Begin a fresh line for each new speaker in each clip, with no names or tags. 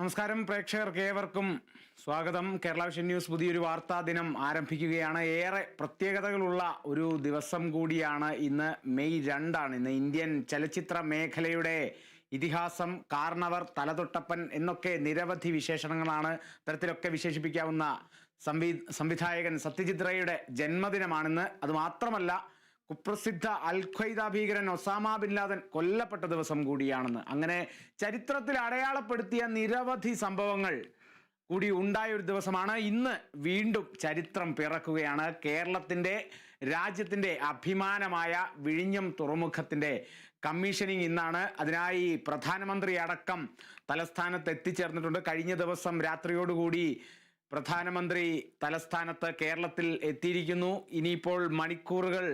നമസ്കാരം പ്രേക്ഷകർക്ക് ഏവർക്കും സ്വാഗതം. കേരള വിഷൻ ന്യൂസ് പുതിയൊരു വാർത്താ ദിനം ആരംഭിക്കുകയാണ്. ഏറെ പ്രത്യേകതകളുള്ള ഒരു ദിവസം കൂടിയാണ് ഇന്ന് മെയ് രണ്ടാണ്. ഇന്ന് ഇന്ത്യൻ ചലച്ചിത്ര മേഖലയുടെ ഇതിഹാസം കാർണവർ തലതൊട്ടപ്പൻ എന്നൊക്കെ നിരവധി വിശേഷണങ്ങളാണ് തരത്തിലൊക്കെ വിശേഷിപ്പിക്കാവുന്ന സംവി സംവിധായകൻ സത്യജിത് റേയുടെ ജന്മദിനമാണിന്ന്. അതുമാത്രമല്ല കുപ്രസിദ്ധ അൽ ഖ്വൈദ ഭീകരൻ ഒസാമ ബിൻ ലാദൻ കൊല്ലപ്പെട്ട ദിവസം കൂടിയാണെന്ന്. അങ്ങനെ ചരിത്രത്തിൽ അടയാളപ്പെടുത്തിയ നിരവധി സംഭവങ്ങൾ കൂടി ഉണ്ടായ ഒരു ദിവസമാണ്. ഇന്ന് വീണ്ടും ചരിത്രം പിറക്കുകയാണ്. കേരളത്തിന്റെ രാജ്യത്തിന്റെ അഭിമാനമായ വിഴിഞ്ഞം തുറമുഖത്തിന്റെ കമ്മീഷനിങ് ഇന്നാണ്. അതിനായി പ്രധാനമന്ത്രി അടക്കം തലസ്ഥാനത്ത് എത്തിച്ചേർന്നിട്ടുണ്ട്. കഴിഞ്ഞ ദിവസം രാത്രിയോടുകൂടി പ്രധാനമന്ത്രി തലസ്ഥാനത്ത് കേരളത്തിൽ എത്തിയിരിക്കുന്നു. ഇനിയിപ്പോൾ മണിക്കൂറുകൾ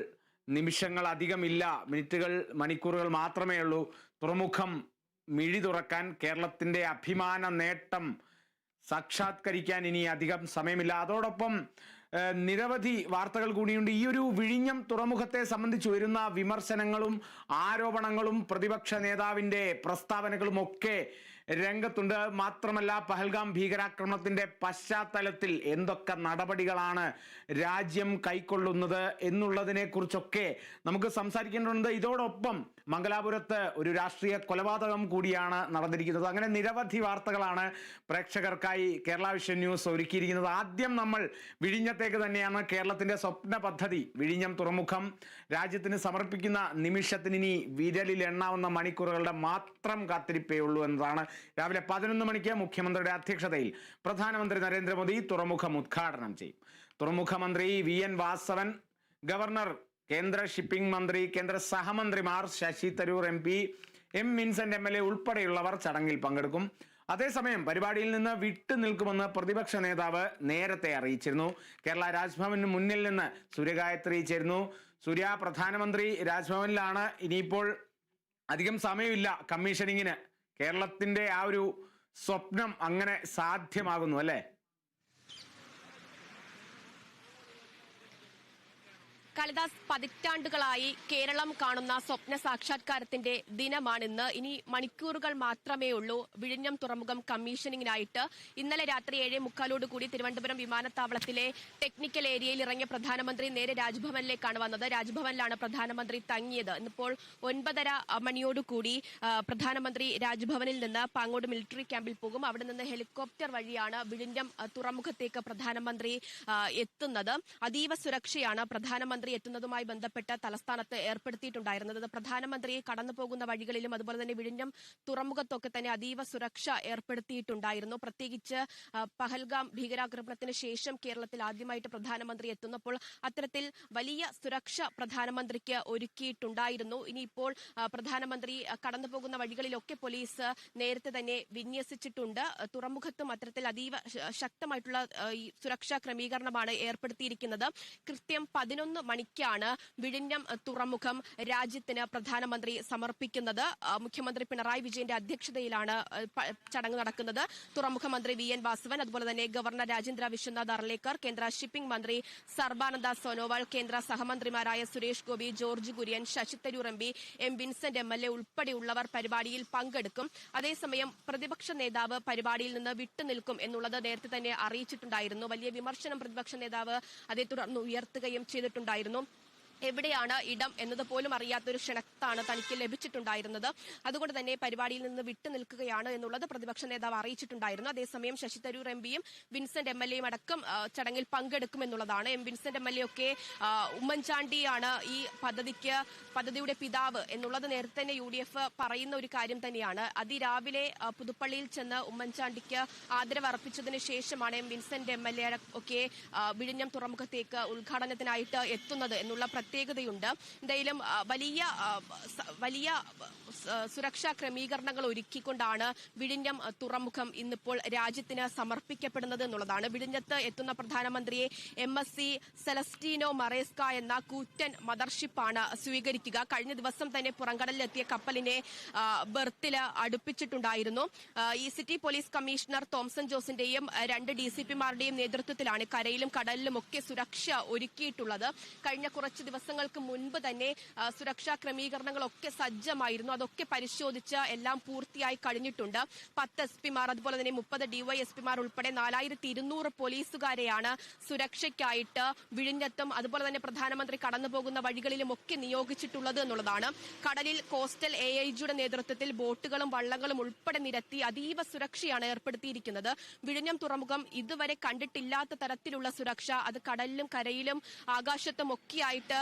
നിമിഷങ്ങൾ അധികമില്ല മിനിറ്റുകൾ മണിക്കൂറുകൾ മാത്രമേ ഉള്ളൂ. തുറമുഖം മിഴി തുറക്കാൻ കേരളത്തിന്റെ അഭിമാന നേട്ടം സാക്ഷാത്കരിക്കാൻ ഇനി അധികം സമയമില്ല. അതോടൊപ്പം നിരവധി വാർത്തകൾ കൂടിയുണ്ട്. ഈ ഒരു വിഴിഞ്ഞം തുറമുഖത്തെ സംബന്ധിച്ച് വരുന്ന വിമർശനങ്ങളും ആരോപണങ്ങളും പ്രതിപക്ഷ നേതാവിന്റെ പ്രസ്താവനകളും ഒക്കെ രംഗത്തുണ്ട്. മാത്രമല്ല പഹൽഗാം ഭീകരാക്രമണത്തിന്റെ പശ്ചാത്തലത്തിൽ എന്തൊക്കെ നടപടികളാണ് രാജ്യം കൈക്കൊള്ളുന്നത് എന്നുള്ളതിനെ കുറിച്ചൊക്കെ നമുക്ക് സംസാരിക്കേണ്ടതുണ്ട്. ഇതോടൊപ്പം മംഗലാപുരത്ത് ഒരു രാഷ്ട്രീയ കൊലപാതകം കൂടിയാണ് നടന്നിരിക്കുന്നത്. അങ്ങനെ നിരവധി വാർത്തകളാണ് പ്രേക്ഷകർക്കായി കേരള വിഷൻ ന്യൂസ് ഒരുക്കിയിരിക്കുന്നത്. ആദ്യം നമ്മൾ വിഴിഞ്ഞത്തേക്ക് തന്നെയാണ്. കേരളത്തിന്റെ സ്വപ്ന പദ്ധതി വിഴിഞ്ഞം തുറമുഖം രാജ്യത്തിന് സമർപ്പിക്കുന്ന നിമിഷത്തിന് ഇനി വിരലിൽ എണ്ണാവുന്ന മണിക്കൂറുകളുടെ മാത്രം കാത്തിരിപ്പേ ഉള്ളൂ എന്നതാണ് രാവിലെ പതിനൊന്ന് മണിക്ക് മുഖ്യമന്ത്രിയുടെ അധ്യക്ഷതയിൽ പ്രധാനമന്ത്രി നരേന്ദ്രമോദി തുറമുഖം ഉദ്ഘാടനം ചെയ്യും. തുറമുഖ മന്ത്രി വി എൻ വാസവൻ ഗവർണർ കേന്ദ്ര ഷിപ്പിംഗ് മന്ത്രി കേന്ദ്ര സഹമന്ത്രിമാർ Shashi Tharoor M P M Vincent M L A ഉൾപ്പെടെയുള്ളവർ ചടങ്ങിൽ പങ്കെടുക്കും. അതേസമയം പരിപാടിയിൽ നിന്ന് വിട്ടു നിൽക്കുമെന്ന് പ്രതിപക്ഷ നേതാവ് നേരത്തെ അറിയിച്ചിരുന്നു. കേരള രാജ്ഭവന് മുന്നിൽ നിന്ന് സൂര്യഗായത്രി ചേരുന്നു. സൂര്യ പ്രധാനമന്ത്രി രാജ്ഭവനിലാണ്. ഇനിയിപ്പോൾ അധികം സമയമില്ല. കമ്മീഷനിങ്ങിന് കേരളത്തിന്റെ ആ ഒരു സ്വപ്നം അങ്ങനെ സാധ്യമാകുന്നു അല്ലേ?
കാളിദാസ് പതിറ്റാണ്ടുകളായി കേരളം കാണുന്ന സ്വപ്ന സാക്ഷാത്കാരത്തിന്റെ ദിനമാണിന്ന്. ഇനി മണിക്കൂറുകൾ മാത്രമേ ഉള്ളൂ. വിഴിഞ്ഞം തുറമുഖം കമ്മീഷനിങ്ങിനായിട്ട് ഇന്നലെ രാത്രി ഏഴേ മുക്കാലോട് കൂടി തിരുവനന്തപുരം വിമാനത്താവളത്തിലെ ടെക്നിക്കൽ ഏരിയയിൽ ഇറങ്ങിയ പ്രധാനമന്ത്രി നേരെ രാജ്ഭവനിലേക്കാണ് വന്നത്. രാജ്ഭവനിലാണ് പ്രധാനമന്ത്രി തങ്ങിയത്. ഇന്നിപ്പോൾ ഒൻപതര മണിയോടുകൂടി പ്രധാനമന്ത്രി രാജ്ഭവനിൽ നിന്ന് പാങ്ങോട് മിലിറ്ററി ക്യാമ്പിൽ പോകും. അവിടെ നിന്ന് ഹെലികോപ്റ്റർ വഴിയാണ് വിഴിഞ്ഞം തുറമുഖത്തേക്ക് പ്രധാനമന്ത്രി എത്തുന്നത്. അതീവ സുരക്ഷയാണ് പ്രധാനമന്ത്രി എത്തുന്നതുമായി ബന്ധപ്പെട്ട് തലസ്ഥാനത്ത് ഏർപ്പെടുത്തിയിട്ടുണ്ടായിരുന്നത്. പ്രധാനമന്ത്രിയെ പ്രധാനമന്ത്രി കടന്നു പോകുന്ന വഴികളിലും അതുപോലെ തന്നെ വിഴിഞ്ഞം തുറമുഖത്തൊക്കെ തന്നെ അതീവ സുരക്ഷ ഏർപ്പെടുത്തിയിട്ടുണ്ടായിരുന്നു. പ്രത്യേകിച്ച് പഹൽഗാം ഭീകരാക്രമണത്തിന് ശേഷം കേരളത്തിൽ ആദ്യമായിട്ട് പ്രധാനമന്ത്രി എത്തുന്നപ്പോൾ അത്തരത്തിൽ വലിയ സുരക്ഷ പ്രധാനമന്ത്രിക്ക് ഒരുക്കിയിട്ടുണ്ടായിരുന്നു. ഇനിയിപ്പോൾ പ്രധാനമന്ത്രി കടന്നുപോകുന്ന കടന്നു പോകുന്ന വഴികളിലൊക്കെ പോലീസ് നേരത്തെ തന്നെ വിന്യസിച്ചിട്ടുണ്ട്. തുറമുഖത്തും അത്തരത്തിൽ അതീവ ശക്തമായിട്ടുള്ള സുരക്ഷാ ക്രമീകരണമാണ് ഏർപ്പെടുത്തിയിരിക്കുന്നത്. കൃത്യം പതിനൊന്ന് മണിക്കാണ് വിഴിഞ്ഞം തുറമുഖം രാജ്യത്തിന് പ്രധാനമന്ത്രി സമർപ്പിക്കുന്നത്. മുഖ്യമന്ത്രി പിണറായി വിജയന്റെ അധ്യക്ഷതയിലാണ് ചടങ്ങ് നടക്കുന്നത്. തുറമുഖ മന്ത്രി വി എൻ വാസവൻ അതുപോലെ തന്നെ ഗവർണർ രാജേന്ദ്ര വിശ്വനാഥ് അർലേക്കർ കേന്ദ്ര ഷിപ്പിംഗ് മന്ത്രി സർബാനന്ദ സോനോവാൾ കേന്ദ്ര സഹമന്ത്രിമാരായ Suresh Gopi George Kurian Shashi Tharoor M P M Vincent M L A ഉൾപ്പെടെയുള്ളവർ പരിപാടിയിൽ പങ്കെടുക്കും. അതേസമയം പ്രതിപക്ഷ നേതാവ് പരിപാടിയിൽ നിന്ന് വിട്ടുനിൽക്കും എന്നുള്ളത് നേരത്തെ തന്നെ അറിയിച്ചിട്ടുണ്ടായിരുന്നു. വലിയ വിമർശനം പ്രതിപക്ഷ നേതാവ് അതേ തുടർന്ന് ഉയർത്തുകയും ചെയ്തിട്ടുണ്ടായിരുന്നു. потрібно എവിടെയാണ് ഇടം എന്നത് പോലും അറിയാത്തൊരു ക്ഷണത്താണ് തനിക്ക് ലഭിച്ചിട്ടുണ്ടായിരുന്നത്. അതുകൊണ്ട് തന്നെ പരിപാടിയിൽ നിന്ന് വിട്ടു നിൽക്കുകയാണ് എന്നുള്ളത് പ്രതിപക്ഷ നേതാവ് അറിയിച്ചിട്ടുണ്ടായിരുന്നു. അതേസമയം ശശി തരൂർ എം പിയും വിൻസെന്റ് എം എൽ എയും അടക്കം ചടങ്ങിൽ പങ്കെടുക്കുമെന്നുള്ളതാണ് M Vincent M L A ഒക്കെ ഉമ്മൻചാണ്ടിയാണ് ഈ പദ്ധതിക്ക് പദ്ധതിയുടെ പിതാവ് എന്നുള്ളത് നേരത്തെ തന്നെ യു ഡി എഫ് പറയുന്ന ഒരു കാര്യം തന്നെയാണ്. അതിരാവിലെ പുതുപ്പള്ളിയിൽ ചെന്ന് ഉമ്മൻചാണ്ടിക്ക് ആദരവ് അർപ്പിച്ചതിന് ശേഷമാണ് M Vincent M L A ഒക്കെ വിഴിഞ്ഞം തുറമുഖത്തേക്ക് ഉദ്ഘാടനത്തിനായിട്ട് എത്തുന്നത് എന്നുള്ള പ്രത്യേകതയുണ്ട്. എന്തായാലും വലിയ വലിയ സുരക്ഷാ ക്രമീകരണങ്ങൾ ഒരുക്കിക്കൊണ്ടാണ് വിഴിഞ്ഞം തുറമുഖം ഇന്നിപ്പോൾ രാജ്യത്തിന് സമർപ്പിക്കപ്പെടുന്നത് എന്നുള്ളതാണ്. വിഴിഞ്ഞത്ത് എത്തുന്ന പ്രധാനമന്ത്രിയെ M S C Celestino Maresca എന്ന കൂറ്റൻ മദർഷിപ്പാണ് സ്വീകരിക്കുക. കഴിഞ്ഞ ദിവസം തന്നെ പുറംകടലിലെത്തിയ കപ്പലിനെ ബെർത്തിൽ അടുപ്പിച്ചിട്ടുണ്ടായിരുന്നു. ഈ സിറ്റി പോലീസ് കമ്മീഷണർ തോംസൺ ജോസിന്റെയും രണ്ട് ഡി സി പിമാരുടെയും നേതൃത്വത്തിലാണ് കരയിലും കടലിലും ഒക്കെ സുരക്ഷ ഒരുക്കിയിട്ടുള്ളത്. കഴിഞ്ഞ കുറച്ച് ദിവസം ദിവസങ്ങൾക്ക് മുൻപ് തന്നെ സുരക്ഷാ ക്രമീകരണങ്ങളൊക്കെ സജ്ജമായിരുന്നു. അതൊക്കെ പരിശോധിച്ച് എല്ലാം പൂർത്തിയായി കഴിഞ്ഞിട്ടുണ്ട്. പത്ത് എസ് പിമാർ അതുപോലെ തന്നെ മുപ്പത് ഡിവൈഎസ്പിമാർ ഉൾപ്പെടെ നാലായിരത്തി ഇരുന്നൂറ് പോലീസുകാരെയാണ് സുരക്ഷയ്ക്കായിട്ട് വിഴിഞ്ഞത്തും അതുപോലെ തന്നെ പ്രധാനമന്ത്രി കടന്നു പോകുന്ന വഴികളിലും ഒക്കെ നിയോഗിച്ചിട്ടുള്ളത് എന്നുള്ളതാണ്. കടലിൽ കോസ്റ്റൽ എ ഐ ജിയുടെ നേതൃത്വത്തിൽ ബോട്ടുകളും വള്ളങ്ങളും ഉൾപ്പെടെ നിരത്തി അതീവ സുരക്ഷയാണ് ഏർപ്പെടുത്തിയിരിക്കുന്നത്. വിഴിഞ്ഞം തുറമുഖം ഇതുവരെ കണ്ടിട്ടില്ലാത്ത തരത്തിലുള്ള സുരക്ഷ. അത് കടലിലും കരയിലും ആകാശത്തും ഒക്കെയായിട്ട്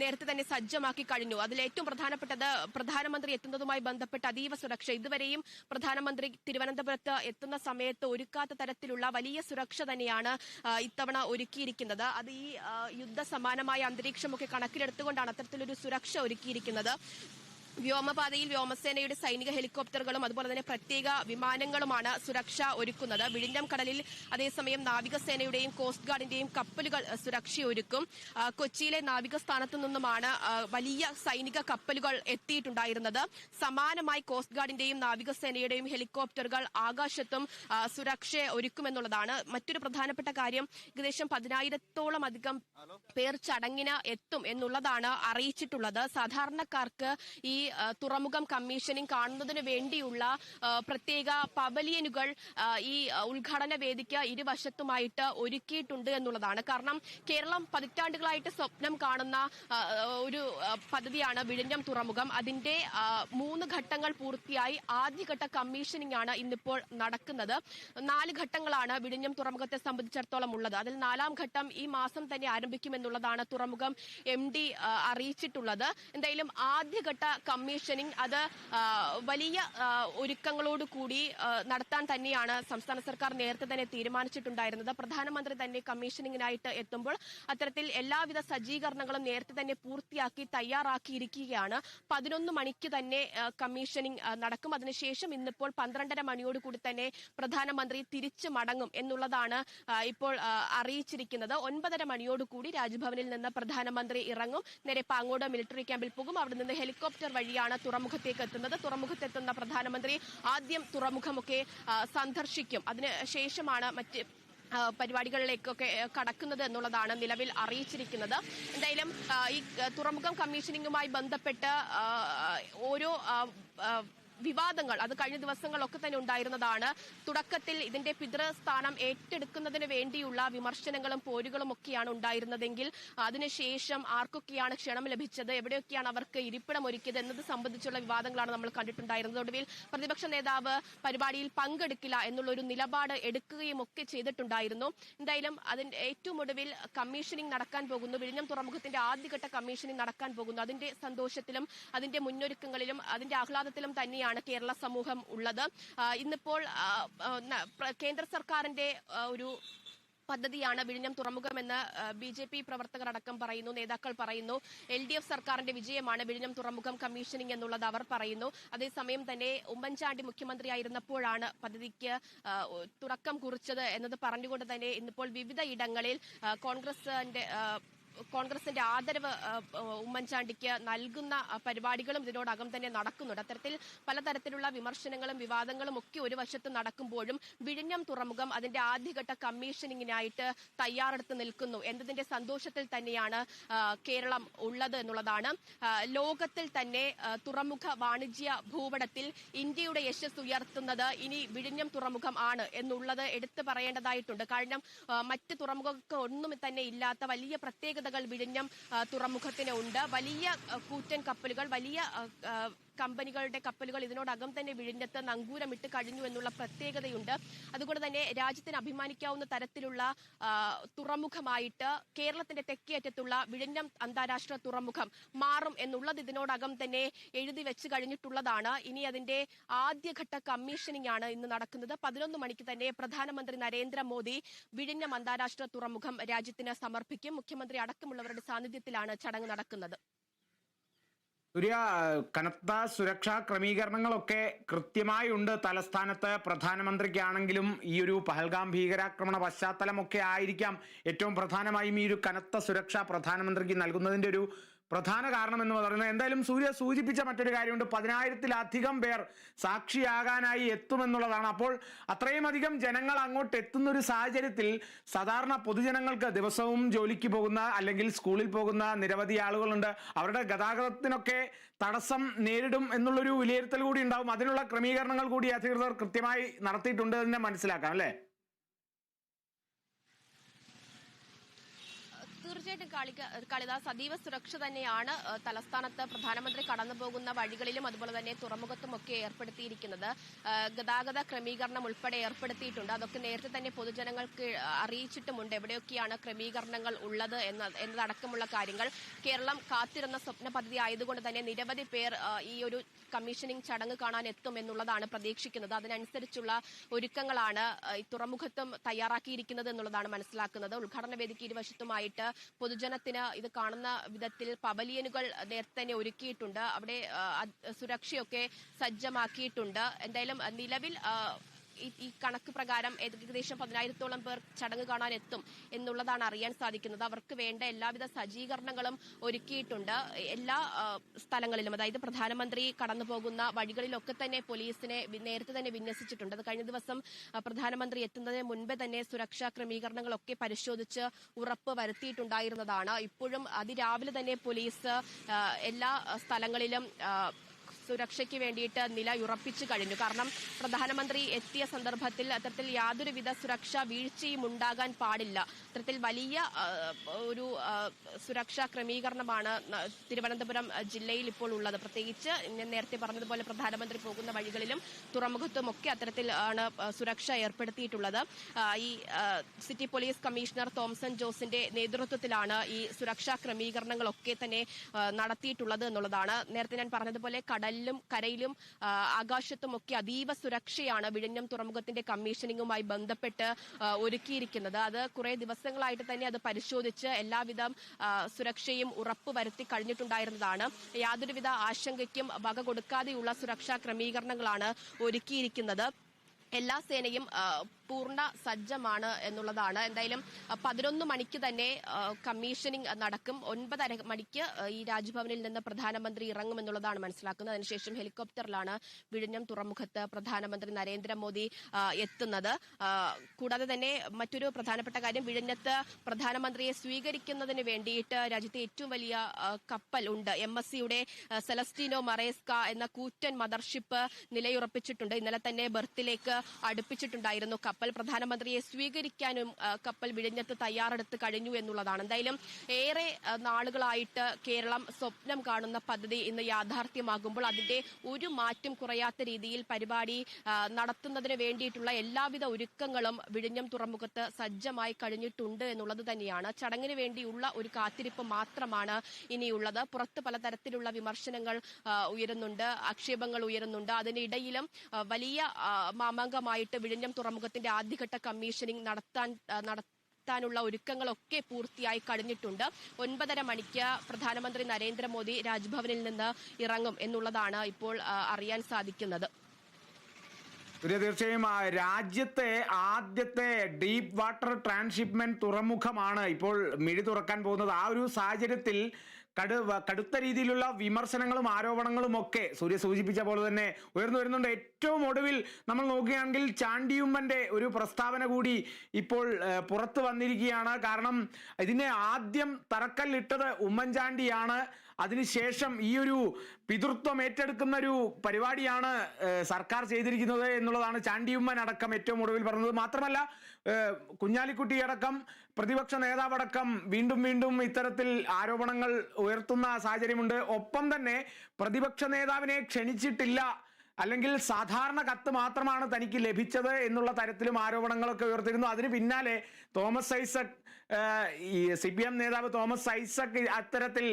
നേരത്തെ തന്നെ സജ്ജമാക്കി കഴിഞ്ഞു. അതിൽ ഏറ്റവും പ്രധാനപ്പെട്ടത് പ്രധാനമന്ത്രി എത്തുന്നതുമായി ബന്ധപ്പെട്ട അതീവ സുരക്ഷ. ഇതുവരെയും പ്രധാനമന്ത്രി തിരുവനന്തപുരത്ത് എത്തുന്ന സമയത്ത് ഒരുക്കാത്ത തരത്തിലുള്ള വലിയ സുരക്ഷ തന്നെയാണ് ഇത്തവണ ഒരുക്കിയിരിക്കുന്നത്. അത് ഈ യുദ്ധ സമാനമായ അന്തരീക്ഷമൊക്കെ കണക്കിലെടുത്തുകൊണ്ടാണ് അത്തരത്തിലൊരു സുരക്ഷ ഒരുക്കിയിരിക്കുന്നത്. വ്യോമപാതയിൽ വ്യോമസേനയുടെ സൈനിക ഹെലികോപ്റ്ററുകളും അതുപോലെ തന്നെ പ്രത്യേക വിമാനങ്ങളുമാണ് സുരക്ഷ ഒരുക്കുന്നത്. വിഴിഞ്ഞം കടലിൽ അതേസമയം നാവികസേനയുടെയും കോസ്റ്റ് ഗാർഡിന്റെയും കപ്പലുകൾ സുരക്ഷയൊരുക്കും. കൊച്ചിയിലെ നാവിക സ്ഥാനത്തു നിന്നുമാണ് വലിയ സൈനിക കപ്പലുകൾ എത്തിയിട്ടുണ്ടായിരുന്നത്. സമാനമായി കോസ്റ്റ് ഗാർഡിന്റെയും നാവികസേനയുടെയും ഹെലികോപ്റ്ററുകൾ ആകാശത്തും സുരക്ഷ ഒരുക്കുമെന്നുള്ളതാണ്. മറ്റൊരു പ്രധാനപ്പെട്ട കാര്യം ഏകദേശം പതിനായിരത്തോളം അധികം പേർ ചടങ്ങിന് എത്തും എന്നുള്ളതാണ് അറിയിച്ചിട്ടുള്ളത്. സാധാരണക്കാർക്ക് ഈ തുറമുഖം കമ്മീഷനും കാണുന്നതിന് വേണ്ടിയുള്ള പ്രത്യേക പവലിയനുകൾ ഈ ഉദ്ഘാടന വേദിക്ക് ഇരുവശത്തുമായിട്ട് ഒരുക്കിയിട്ടുണ്ട് എന്നുള്ളതാണ്. കാരണം കേരളം പതിറ്റാണ്ടുകളായിട്ട് സ്വപ്നം കാണുന്ന ഒരു പദ്ധതിയാണ് വിഴിഞ്ഞം തുറമുഖം. അതിന്റെ മൂന്ന് ഘട്ടങ്ങൾ പൂർത്തിയായി ആദ്യഘട്ട കമ്മീഷനിങ് ആണ് ഇന്നിപ്പോൾ നടക്കുന്നത്. നാല് ഘട്ടങ്ങളാണ് വിഴിഞ്ഞം തുറമുഖത്തെ സംബന്ധിച്ചിടത്തോളം ഉള്ളത്. അതിൽ നാലാം ഘട്ടം ഈ മാസം തന്നെ ആരംഭിക്കുമെന്നുള്ളതാണ് തുറമുഖം എം ഡി അറിയിച്ചിട്ടുള്ളത്. എന്തായാലും ആദ്യഘട്ട കമ്മീഷനിങ്. അത് വലിയ ഒരുക്കങ്ങളോട് കൂടി നടത്താൻ തന്നെയാണ് സംസ്ഥാന സർക്കാർ നേരത്തെ തന്നെ തീരുമാനിച്ചിട്ടുണ്ടായിരുന്നത്. പ്രധാനമന്ത്രി തന്നെ കമ്മീഷനിങ്ങിനായിട്ട് എത്തുമ്പോൾ അത്തരത്തിൽ എല്ലാവിധ സജ്ജീകരണങ്ങളും നേരത്തെ തന്നെ പൂർത്തിയാക്കി തയ്യാറാക്കിയിരിക്കുകയാണ്. പതിനൊന്ന് മണിക്ക് തന്നെ കമ്മീഷനിങ് നടക്കും. അതിനുശേഷം ഇന്നിപ്പോൾ പന്ത്രണ്ടര മണിയോട് കൂടി തന്നെ പ്രധാനമന്ത്രി തിരിച്ചു മടങ്ങും എന്നുള്ളതാണ് ഇപ്പോൾ അറിയിച്ചിരിക്കുന്നത്. ഒൻപതര മണിയോടുകൂടി രാജ്ഭവനിൽ നിന്ന് പ്രധാനമന്ത്രി ഇറങ്ങും. നേരെ പാങ്ങോട് മിലിറ്ററി ക്യാമ്പിൽ പോകും. അവിടെ നിന്ന് ഹെലികോപ്റ്റർ വഴിയാണ് തുറമുഖത്തേക്ക് എത്തുന്നത്. തുറമുഖത്തെത്തുന്ന പ്രധാനമന്ത്രി ആദ്യം തുറമുഖമൊക്കെ സന്ദർശിക്കും. അതിന് ശേഷമാണ് മറ്റ് പരിപാടികളിലേക്കൊക്കെ കടക്കുന്നത് എന്നുള്ളതാണ് നിലവിൽ അറിയിച്ചിരിക്കുന്നത്. എന്തായാലും ഈ തുറമുഖം കമ്മീഷനിങ്ങുമായി ബന്ധപ്പെട്ട് ഓരോ വിവാദങ്ങൾ അത് കഴിഞ്ഞ ദിവസങ്ങളൊക്കെ തന്നെ ഉണ്ടായിരുന്നതാണ്. തുടക്കത്തിൽ ഇതിന്റെ പിതൃസ്ഥാനം ഏറ്റെടുക്കുന്നതിന് വേണ്ടിയുള്ള വിമർശനങ്ങളും പോരുകളും ഒക്കെയാണ് ഉണ്ടായിരുന്നതെങ്കിൽ അതിനുശേഷം ആർക്കൊക്കെയാണ് ക്ഷണം ലഭിച്ചത്? എവിടെയൊക്കെയാണ് അവർക്ക് ഇരിപ്പിടം ഒരുക്കിയത്? എന്നത് സംബന്ധിച്ചുള്ള വിവാദങ്ങളാണ് നമ്മൾ കണ്ടിട്ടുണ്ടായിരുന്നത്. ഒടുവിൽ പ്രതിപക്ഷ നേതാവ് പരിപാടിയിൽ പങ്കെടുക്കില്ല എന്നുള്ള ഒരു നിലപാട് എടുക്കുകയും ഒക്കെ ചെയ്തിട്ടുണ്ടായിരുന്നു. എന്തായാലും അതിന്റെ ഏറ്റവും ഒടുവിൽ കമ്മീഷനിങ് നടക്കാൻ പോകുന്നു. വിഴിഞ്ഞം തുറമുഖത്തിന്റെ ആദ്യഘട്ട കമ്മീഷനിങ് നടക്കാൻ പോകുന്നു. അതിന്റെ സന്തോഷത്തിലും അതിന്റെ മുന്നൊരുക്കങ്ങളിലും അതിന്റെ ആഹ്ലാദത്തിലും തന്നെയാണ് കേരള സമൂഹം ഉള്ളത്. ഇന്നിപ്പോൾ കേന്ദ്ര സർക്കാരിന്റെ ഒരു പദ്ധതിയാണ് വിഴിഞ്ഞം തുറമുഖമെന്ന് ബി ജെ പി പ്രവർത്തകർ അടക്കം പറയുന്നു നേതാക്കൾ പറയുന്നു. എൽ ഡി എഫ് സർക്കാരിന്റെ വിജയമാണ് വിഴിഞ്ഞം തുറമുഖം കമ്മീഷനിങ് എന്നുള്ളത് അവർ പറയുന്നു. അതേസമയം തന്നെ ഉമ്മൻചാണ്ടി മുഖ്യമന്ത്രിയായിരുന്നപ്പോഴാണ് പദ്ധതിക്ക് തുടക്കം കുറിച്ചത് എന്നത് പറഞ്ഞുകൊണ്ട് തന്നെ ഇന്നിപ്പോൾ വിവിധ ഇടങ്ങളിൽ കോൺഗ്രസിന്റെ കോൺഗ്രസിന്റെ ആദരവ് ഉമ്മൻചാണ്ടിക്ക് നൽകുന്ന പരിപാടികളും ഇതിനോടകം തന്നെ നടക്കുന്നുണ്ട്. അത്തരത്തിൽ പലതരത്തിലുള്ള വിമർശനങ്ങളും വിവാദങ്ങളും ഒക്കെ ഒരു വശത്ത് നടക്കുമ്പോഴും വിഴിഞ്ഞം തുറമുഖം അതിന്റെ ആദ്യഘട്ട കമ്മീഷനിങ്ങിനായിട്ട് തയ്യാറെടുത്ത് നിൽക്കുന്നു. എന്നതിന്റെ സന്തോഷത്തിൽ തന്നെയാണ് കേരളം ഉള്ളത് എന്നുള്ളതാണ്. ലോകത്തിൽ തന്നെ തുറമുഖ വാണിജ്യ ഭൂപടത്തിൽ ഇന്ത്യയുടെ യശസ് ഉയർത്തുന്നത് ഇനി വിഴിഞ്ഞം തുറമുഖം ആണ് എന്നുള്ളത് എടുത്തു പറയേണ്ടതായിട്ടുണ്ട്. കാരണം മറ്റ് തുറമുഖങ്ങൾക്ക് ഒന്നും തന്നെ ഇല്ലാത്ത വലിയ പ്രത്യേകതകൾ വിഴിഞ്ഞം തുറമുഖത്തിന് ഉണ്ട്. വലിയ കൂറ്റൻ കപ്പലുകൾ വലിയ കമ്പനികളുടെ കപ്പലുകൾ ഇതിനോടകം തന്നെ വിഴിഞ്ഞത്ത് നങ്കൂരമിട്ട് കഴിഞ്ഞു എന്നുള്ള പ്രത്യേകതയുണ്ട്. അതുകൊണ്ട് തന്നെ രാജ്യത്തിന് അഭിമാനിക്കാവുന്ന തരത്തിലുള്ള തുറമുഖമായിട്ട് കേരളത്തിന്റെ തെക്കേ അറ്റത്തുള്ള വിഴിഞ്ഞം അന്താരാഷ്ട്ര തുറമുഖം മാറും എന്നുള്ളത് ഇതിനോടകം തന്നെ എഴുതി വെച്ച് കഴിഞ്ഞിട്ടുള്ളതാണ്. ഇനി അതിന്റെ ആദ്യഘട്ട കമ്മീഷനിംഗ് ആണ് ഇന്ന് നടക്കുന്നത്. പതിനൊന്ന് മണിക്ക് തന്നെ പ്രധാനമന്ത്രി നരേന്ദ്രമോദി വിഴിഞ്ഞം അന്താരാഷ്ട്ര തുറമുഖം രാജ്യത്തിന് സമർപ്പിക്കും. മുഖ്യമന്ത്രി അടക്കമുള്ളവരുടെ സാന്നിധ്യത്തിലാണ് ചടങ്ങ് നടക്കുന്നത്.
സൂര്യ കനത്ത സുരക്ഷാ ക്രമീകരണങ്ങളൊക്കെ കൃത്യമായി ഉണ്ട് തലസ്ഥാനത്ത് പ്രധാനമന്ത്രിക്കാണെങ്കിലും ഈ ഒരു പഹൽഗാം ഭീകരാക്രമണ പശ്ചാത്തലമൊക്കെ ആയിരിക്കാം ഏറ്റവും പ്രധാനമായും ഈ ഒരു കനത്ത സുരക്ഷ പ്രധാനമന്ത്രിക്ക് നൽകുന്നതിന്റെ ഒരു പ്രധാന കാരണം എന്ന് പറയുന്നത് എന്തായാലും സൂര്യ സൂചിപ്പിച്ച മറ്റൊരു കാര്യമുണ്ട്. പതിനായിരത്തിലധികം പേർ സാക്ഷിയാകാനായി എത്തുമെന്നുള്ളതാണ്. അപ്പോൾ അത്രയും അധികം ജനങ്ങൾ അങ്ങോട്ട് എത്തുന്ന ഒരു സാഹചര്യത്തിൽ സാധാരണ പൊതുജനങ്ങൾക്ക് ദിവസവും ജോലിക്ക് പോകുന്ന അല്ലെങ്കിൽ സ്കൂളിൽ പോകുന്ന നിരവധി ആളുകളുണ്ട്. അവരുടെ ഗതാഗതത്തിനൊക്കെ തടസ്സം നേരിടും എന്നുള്ളൊരു വിലയിരുത്തൽ കൂടി ഉണ്ടാവും. അതിനുള്ള ക്രമീകരണങ്ങൾ കൂടി അധികൃതർ കൃത്യമായി നടത്തിയിട്ടുണ്ട് എന്ന് മനസ്സിലാക്കാം അല്ലേ?
തീർച്ചയായിട്ടും കാളിദാസ് അതീവ സുരക്ഷ തന്നെയാണ് തലസ്ഥാനത്ത് പ്രധാനമന്ത്രി കടന്നു പോകുന്ന വഴികളിലും അതുപോലെ തന്നെ തുറമുഖത്തും ഒക്കെ ഏർപ്പെടുത്തിയിരിക്കുന്നത് ഗതാഗത ക്രമീകരണം ഉൾപ്പെടെ ഏർപ്പെടുത്തിയിട്ടുണ്ട്. അതൊക്കെ നേരത്തെ തന്നെ പൊതുജനങ്ങൾക്ക് അറിയിച്ചിട്ടുമുണ്ട്. എവിടെയൊക്കെയാണ് ക്രമീകരണങ്ങൾ ഉള്ളത് എന്ന എന്നതടക്കമുള്ള കാര്യങ്ങൾ. കേരളം കാത്തിരുന്ന സ്വപ്ന പദ്ധതി ആയതുകൊണ്ട് തന്നെ നിരവധി പേർ ഈ ഒരു കമ്മീഷനിങ് ചടങ്ങ് കാണാൻ എത്തും എന്നുള്ളതാണ് പ്രതീക്ഷിക്കുന്നത്. അതിനനുസരിച്ചുള്ള ഒരുക്കങ്ങളാണ് തുറമുഖത്തും തയ്യാറാക്കിയിരിക്കുന്നത് എന്നുള്ളതാണ് മനസ്സിലാക്കുന്നത്. ഉദ്ഘാടന വേദിക്ക് ഇരുവശത്തുമായിട്ട് പൊതുജനത്തിന് ഇത് കാണുന്ന വിധത്തിൽ പവലിയനുകൾ നേരത്തെ തന്നെ ഒരുക്കിയിട്ടുണ്ട്. അവിടെ സുരക്ഷയൊക്കെ സജ്ജമാക്കിയിട്ടുണ്ട്. എന്തായാലും നിലവിൽ ഈ- കണക്ക് പ്രകാരം ഏകദേശം പതിനായിരത്തോളം പേർ ചടങ്ങ് കാണാൻ എത്തും എന്നുള്ളതാണ് അറിയാൻ സാധിക്കുന്നത്. അവർക്ക് വേണ്ട എല്ലാവിധ സജ്ജീകരണങ്ങളും ഒരുക്കിയിട്ടുണ്ട്. എല്ലാ സ്ഥലങ്ങളിലും അതായത് പ്രധാനമന്ത്രി കടന്നു പോകുന്ന വഴികളിലൊക്കെ തന്നെ പോലീസിനെ നേരത്തെ തന്നെ വിന്യസിച്ചിട്ടുണ്ട്. അത് കഴിഞ്ഞ ദിവസം പ്രധാനമന്ത്രി എത്തുന്നതിന് മുൻപേ തന്നെ സുരക്ഷാ ക്രമീകരണങ്ങളൊക്കെ പരിശോധിച്ച് ഉറപ്പ് വരുത്തിയിട്ടുണ്ടായിരുന്നതാണ്. ഇപ്പോഴും അതിരാവിലെ തന്നെ പോലീസ് എല്ലാ സ്ഥലങ്ങളിലും സുരക്ഷയ്ക്ക് വേണ്ടിയിട്ട് നിലയുറപ്പിച്ചു കഴിഞ്ഞു. കാരണം പ്രധാനമന്ത്രി എത്തിയ സന്ദർഭത്തിൽ അത്തരത്തിൽ യാതൊരുവിധ സുരക്ഷാ വീഴ്ചയും ഉണ്ടാകാൻ പാടില്ല. അത്തരത്തിൽ വലിയ ഒരു സുരക്ഷാ ക്രമീകരണമാണ് തിരുവനന്തപുരം ജില്ലയിൽ ഇപ്പോൾ ഉള്ളത്. പ്രത്യേകിച്ച് ഞാൻ നേരത്തെ പറഞ്ഞതുപോലെ പ്രധാനമന്ത്രി പോകുന്ന വഴികളിലും തുറമുഖത്തും ഒക്കെ അത്തരത്തിൽ ആണ് സുരക്ഷ ഏർപ്പെടുത്തിയിട്ടുള്ളത്. ഈ സിറ്റി പോലീസ് കമ്മീഷണർ തോംസൺ ജോസിന്റെ നേതൃത്വത്തിലാണ് ഈ സുരക്ഷാ ക്രമീകരണങ്ങളൊക്കെ തന്നെ നടത്തിയിട്ടുള്ളത് എന്നുള്ളതാണ്. നേരത്തെ ഞാൻ പറഞ്ഞതുപോലെ കടലിലും കരയിലും ആകാശത്തും ഒക്കെ അതീവ സുരക്ഷയാണ് വിഴിഞ്ഞം തുറമുഖത്തിന്റെ കമ്മീഷനിങ്ങുമായി ബന്ധപ്പെട്ട് ഒരുക്കിയിരിക്കുന്നത്. അത് കുറെ ദിവസങ്ങളായിട്ട് തന്നെ അത് പരിശോധിച്ച് എല്ലാവിധ സുരക്ഷയും ഉറപ്പുവരുത്തി കഴിഞ്ഞിട്ടുണ്ടായിരുന്നതാണ്. യാതൊരുവിധ ആശങ്കയ്ക്കും വക കൊടുക്കാതെയുള്ള സുരക്ഷാ ക്രമീകരണങ്ങളാണ് ഒരുക്കിയിരിക്കുന്നത്. എല്ലാ സേനയും പൂർണ സജ്ജമാണ് എന്നുള്ളതാണ്. എന്തായാലും പതിനൊന്ന് മണിക്ക് തന്നെ കമ്മീഷനിങ് നടക്കും. ഒൻപതര മണിക്ക് ഈ രാജ്ഭവനിൽ നിന്ന് പ്രധാനമന്ത്രി ഇറങ്ങുമെന്നുള്ളതാണ് മനസ്സിലാക്കുന്നത്. അതിനുശേഷം ഹെലികോപ്റ്ററിലാണ് വിഴിഞ്ഞം തുറമുഖത്ത് പ്രധാനമന്ത്രി നരേന്ദ്രമോദി എത്തുന്നത്. കൂടാതെ തന്നെ മറ്റൊരു പ്രധാനപ്പെട്ട കാര്യം വിഴിഞ്ഞത്ത് പ്രധാനമന്ത്രിയെ സ്വീകരിക്കുന്നതിന് വേണ്ടിയിട്ട് രാജ്യത്തെ ഏറ്റവും വലിയ കപ്പൽ ഉണ്ട്. എം എസ് സിയുടെ സെലസ്റ്റീനോ മറേസ്ക എന്ന കൂറ്റൻ മദർഷിപ്പ് നിലയുറപ്പിച്ചിട്ടുണ്ട്. ഇന്നലെ തന്നെ ബർത്തിലേക്ക് അടുപ്പിച്ചിട്ടുണ്ടായിരുന്നു കപ്പൽ. പ്രധാനമന്ത്രിയെ സ്വീകരിക്കാനും കപ്പൽ വിഴിഞ്ഞത്ത് തയ്യാറെടുത്ത് കഴിഞ്ഞു എന്നുള്ളതാണ്. എന്തായാലും ഏറെ നാളുകളായിട്ട് കേരളം സ്വപ്നം കാണുന്ന പദ്ധതി ഇന്ന് യാഥാർത്ഥ്യമാകുമ്പോൾ അതിന്റെ ഒരു മാറ്റം കുറയാത്ത രീതിയിൽ പരിപാടി നടത്തുന്നതിന് വേണ്ടിയിട്ടുള്ള എല്ലാവിധ ഒരുക്കങ്ങളും വിഴിഞ്ഞം തുറമുഖത്ത് സജ്ജമായി കഴിഞ്ഞിട്ടുണ്ട് എന്നുള്ളത് തന്നെയാണ്. ചടങ്ങിന് വേണ്ടിയുള്ള ഒരു കാത്തിരിപ്പ് മാത്രമാണ് ഇനിയുള്ളത്. പുറത്ത് പലതരത്തിലുള്ള വിമർശനങ്ങൾ ഉയരുന്നുണ്ട് ആക്ഷേപങ്ങൾ ഉയരുന്നുണ്ട്. അതിനിടയിലും വലിയ മാമാങ്കമായിട്ട് വിഴിഞ്ഞം തുറമുഖത്തിന്റെ ആദ്യഘട്ട കമ്മീഷനിങ് നടത്താൻ ആ, നടത്താനുള്ള ഒരുക്കങ്ങളൊക്കെ പൂർത്തിയായി കഴിഞ്ഞിട്ടുണ്ട്. ഒൻപതര മണിക്ക് പ്രധാനമന്ത്രി നരേന്ദ്രമോദി രാജ്ഭവനിൽ നിന്ന് ഇറങ്ങും എന്നുള്ളതാണ് ഇപ്പോൾ അറിയാൻ സാധിക്കുന്നത്.
തീർച്ചയായും രാജ്യത്തെ ആദ്യത്തെ ഡീപ്പ് വാട്ടർ ട്രാൻസ്ഷിപ്മെന്റ് തുറമുഖമാണ് ഇപ്പോൾ മിഴി തുറക്കാൻ പോകുന്നത്. ആ ഒരു സാഹചര്യത്തിൽ കടു കടുത്ത രീതിയിലുള്ള വിമർശനങ്ങളും ആരോപണങ്ങളും ഒക്കെ സൂര്യ സൂചിപ്പിച്ച പോലെ തന്നെ ഉയർന്നു വരുന്നുണ്ട്. ഏറ്റവും ഒടുവിൽ നമ്മൾ നോക്കുകയാണെങ്കിൽ ചാണ്ടിയുമ്മന്റെ ഒരു പ്രസ്താവന കൂടി ഇപ്പോൾ പുറത്തു വന്നിരിക്കുകയാണ്. കാരണം ഇതിനെ ആദ്യം തറക്കല്ലിട്ടത് ഉമ്മൻചാണ്ടിയാണ്. അതിനുശേഷം ഈ ഒരു പിതൃത്വം ഏറ്റെടുക്കുന്ന ഒരു പരിപാടിയാണ് സർക്കാർ ചെയ്തിരിക്കുന്നത് എന്നുള്ളതാണ് ചാണ്ടിയുമ്മൻ അടക്കം ഏറ്റവും ഒടുവിൽ പറഞ്ഞത്. മാത്രമല്ല കുഞ്ഞാലിക്കുട്ടി അടക്കം പ്രതിപക്ഷ നേതാവടക്കം വീണ്ടും വീണ്ടും ഇത്തരത്തിൽ ആരോപണങ്ങൾ ഉയർത്തുന്ന സാഹചര്യമുണ്ട്. ഒപ്പം തന്നെ പ്രതിപക്ഷ നേതാവിനെ ക്ഷണിച്ചിട്ടില്ല. അല്ലെങ്കിൽ സാധാരണ കത്ത് മാത്രമാണ് തനിക്ക് ലഭിച്ചത് എന്നുള്ള തരത്തിലും ആരോപണങ്ങളൊക്കെ ഉയർത്തിരുന്നു അതിന് പിന്നാലെ തോമസ് ഐസക് ഈ സി പി എം നേതാവ് തോമസ് ഐസക് അത്തരത്തിൽ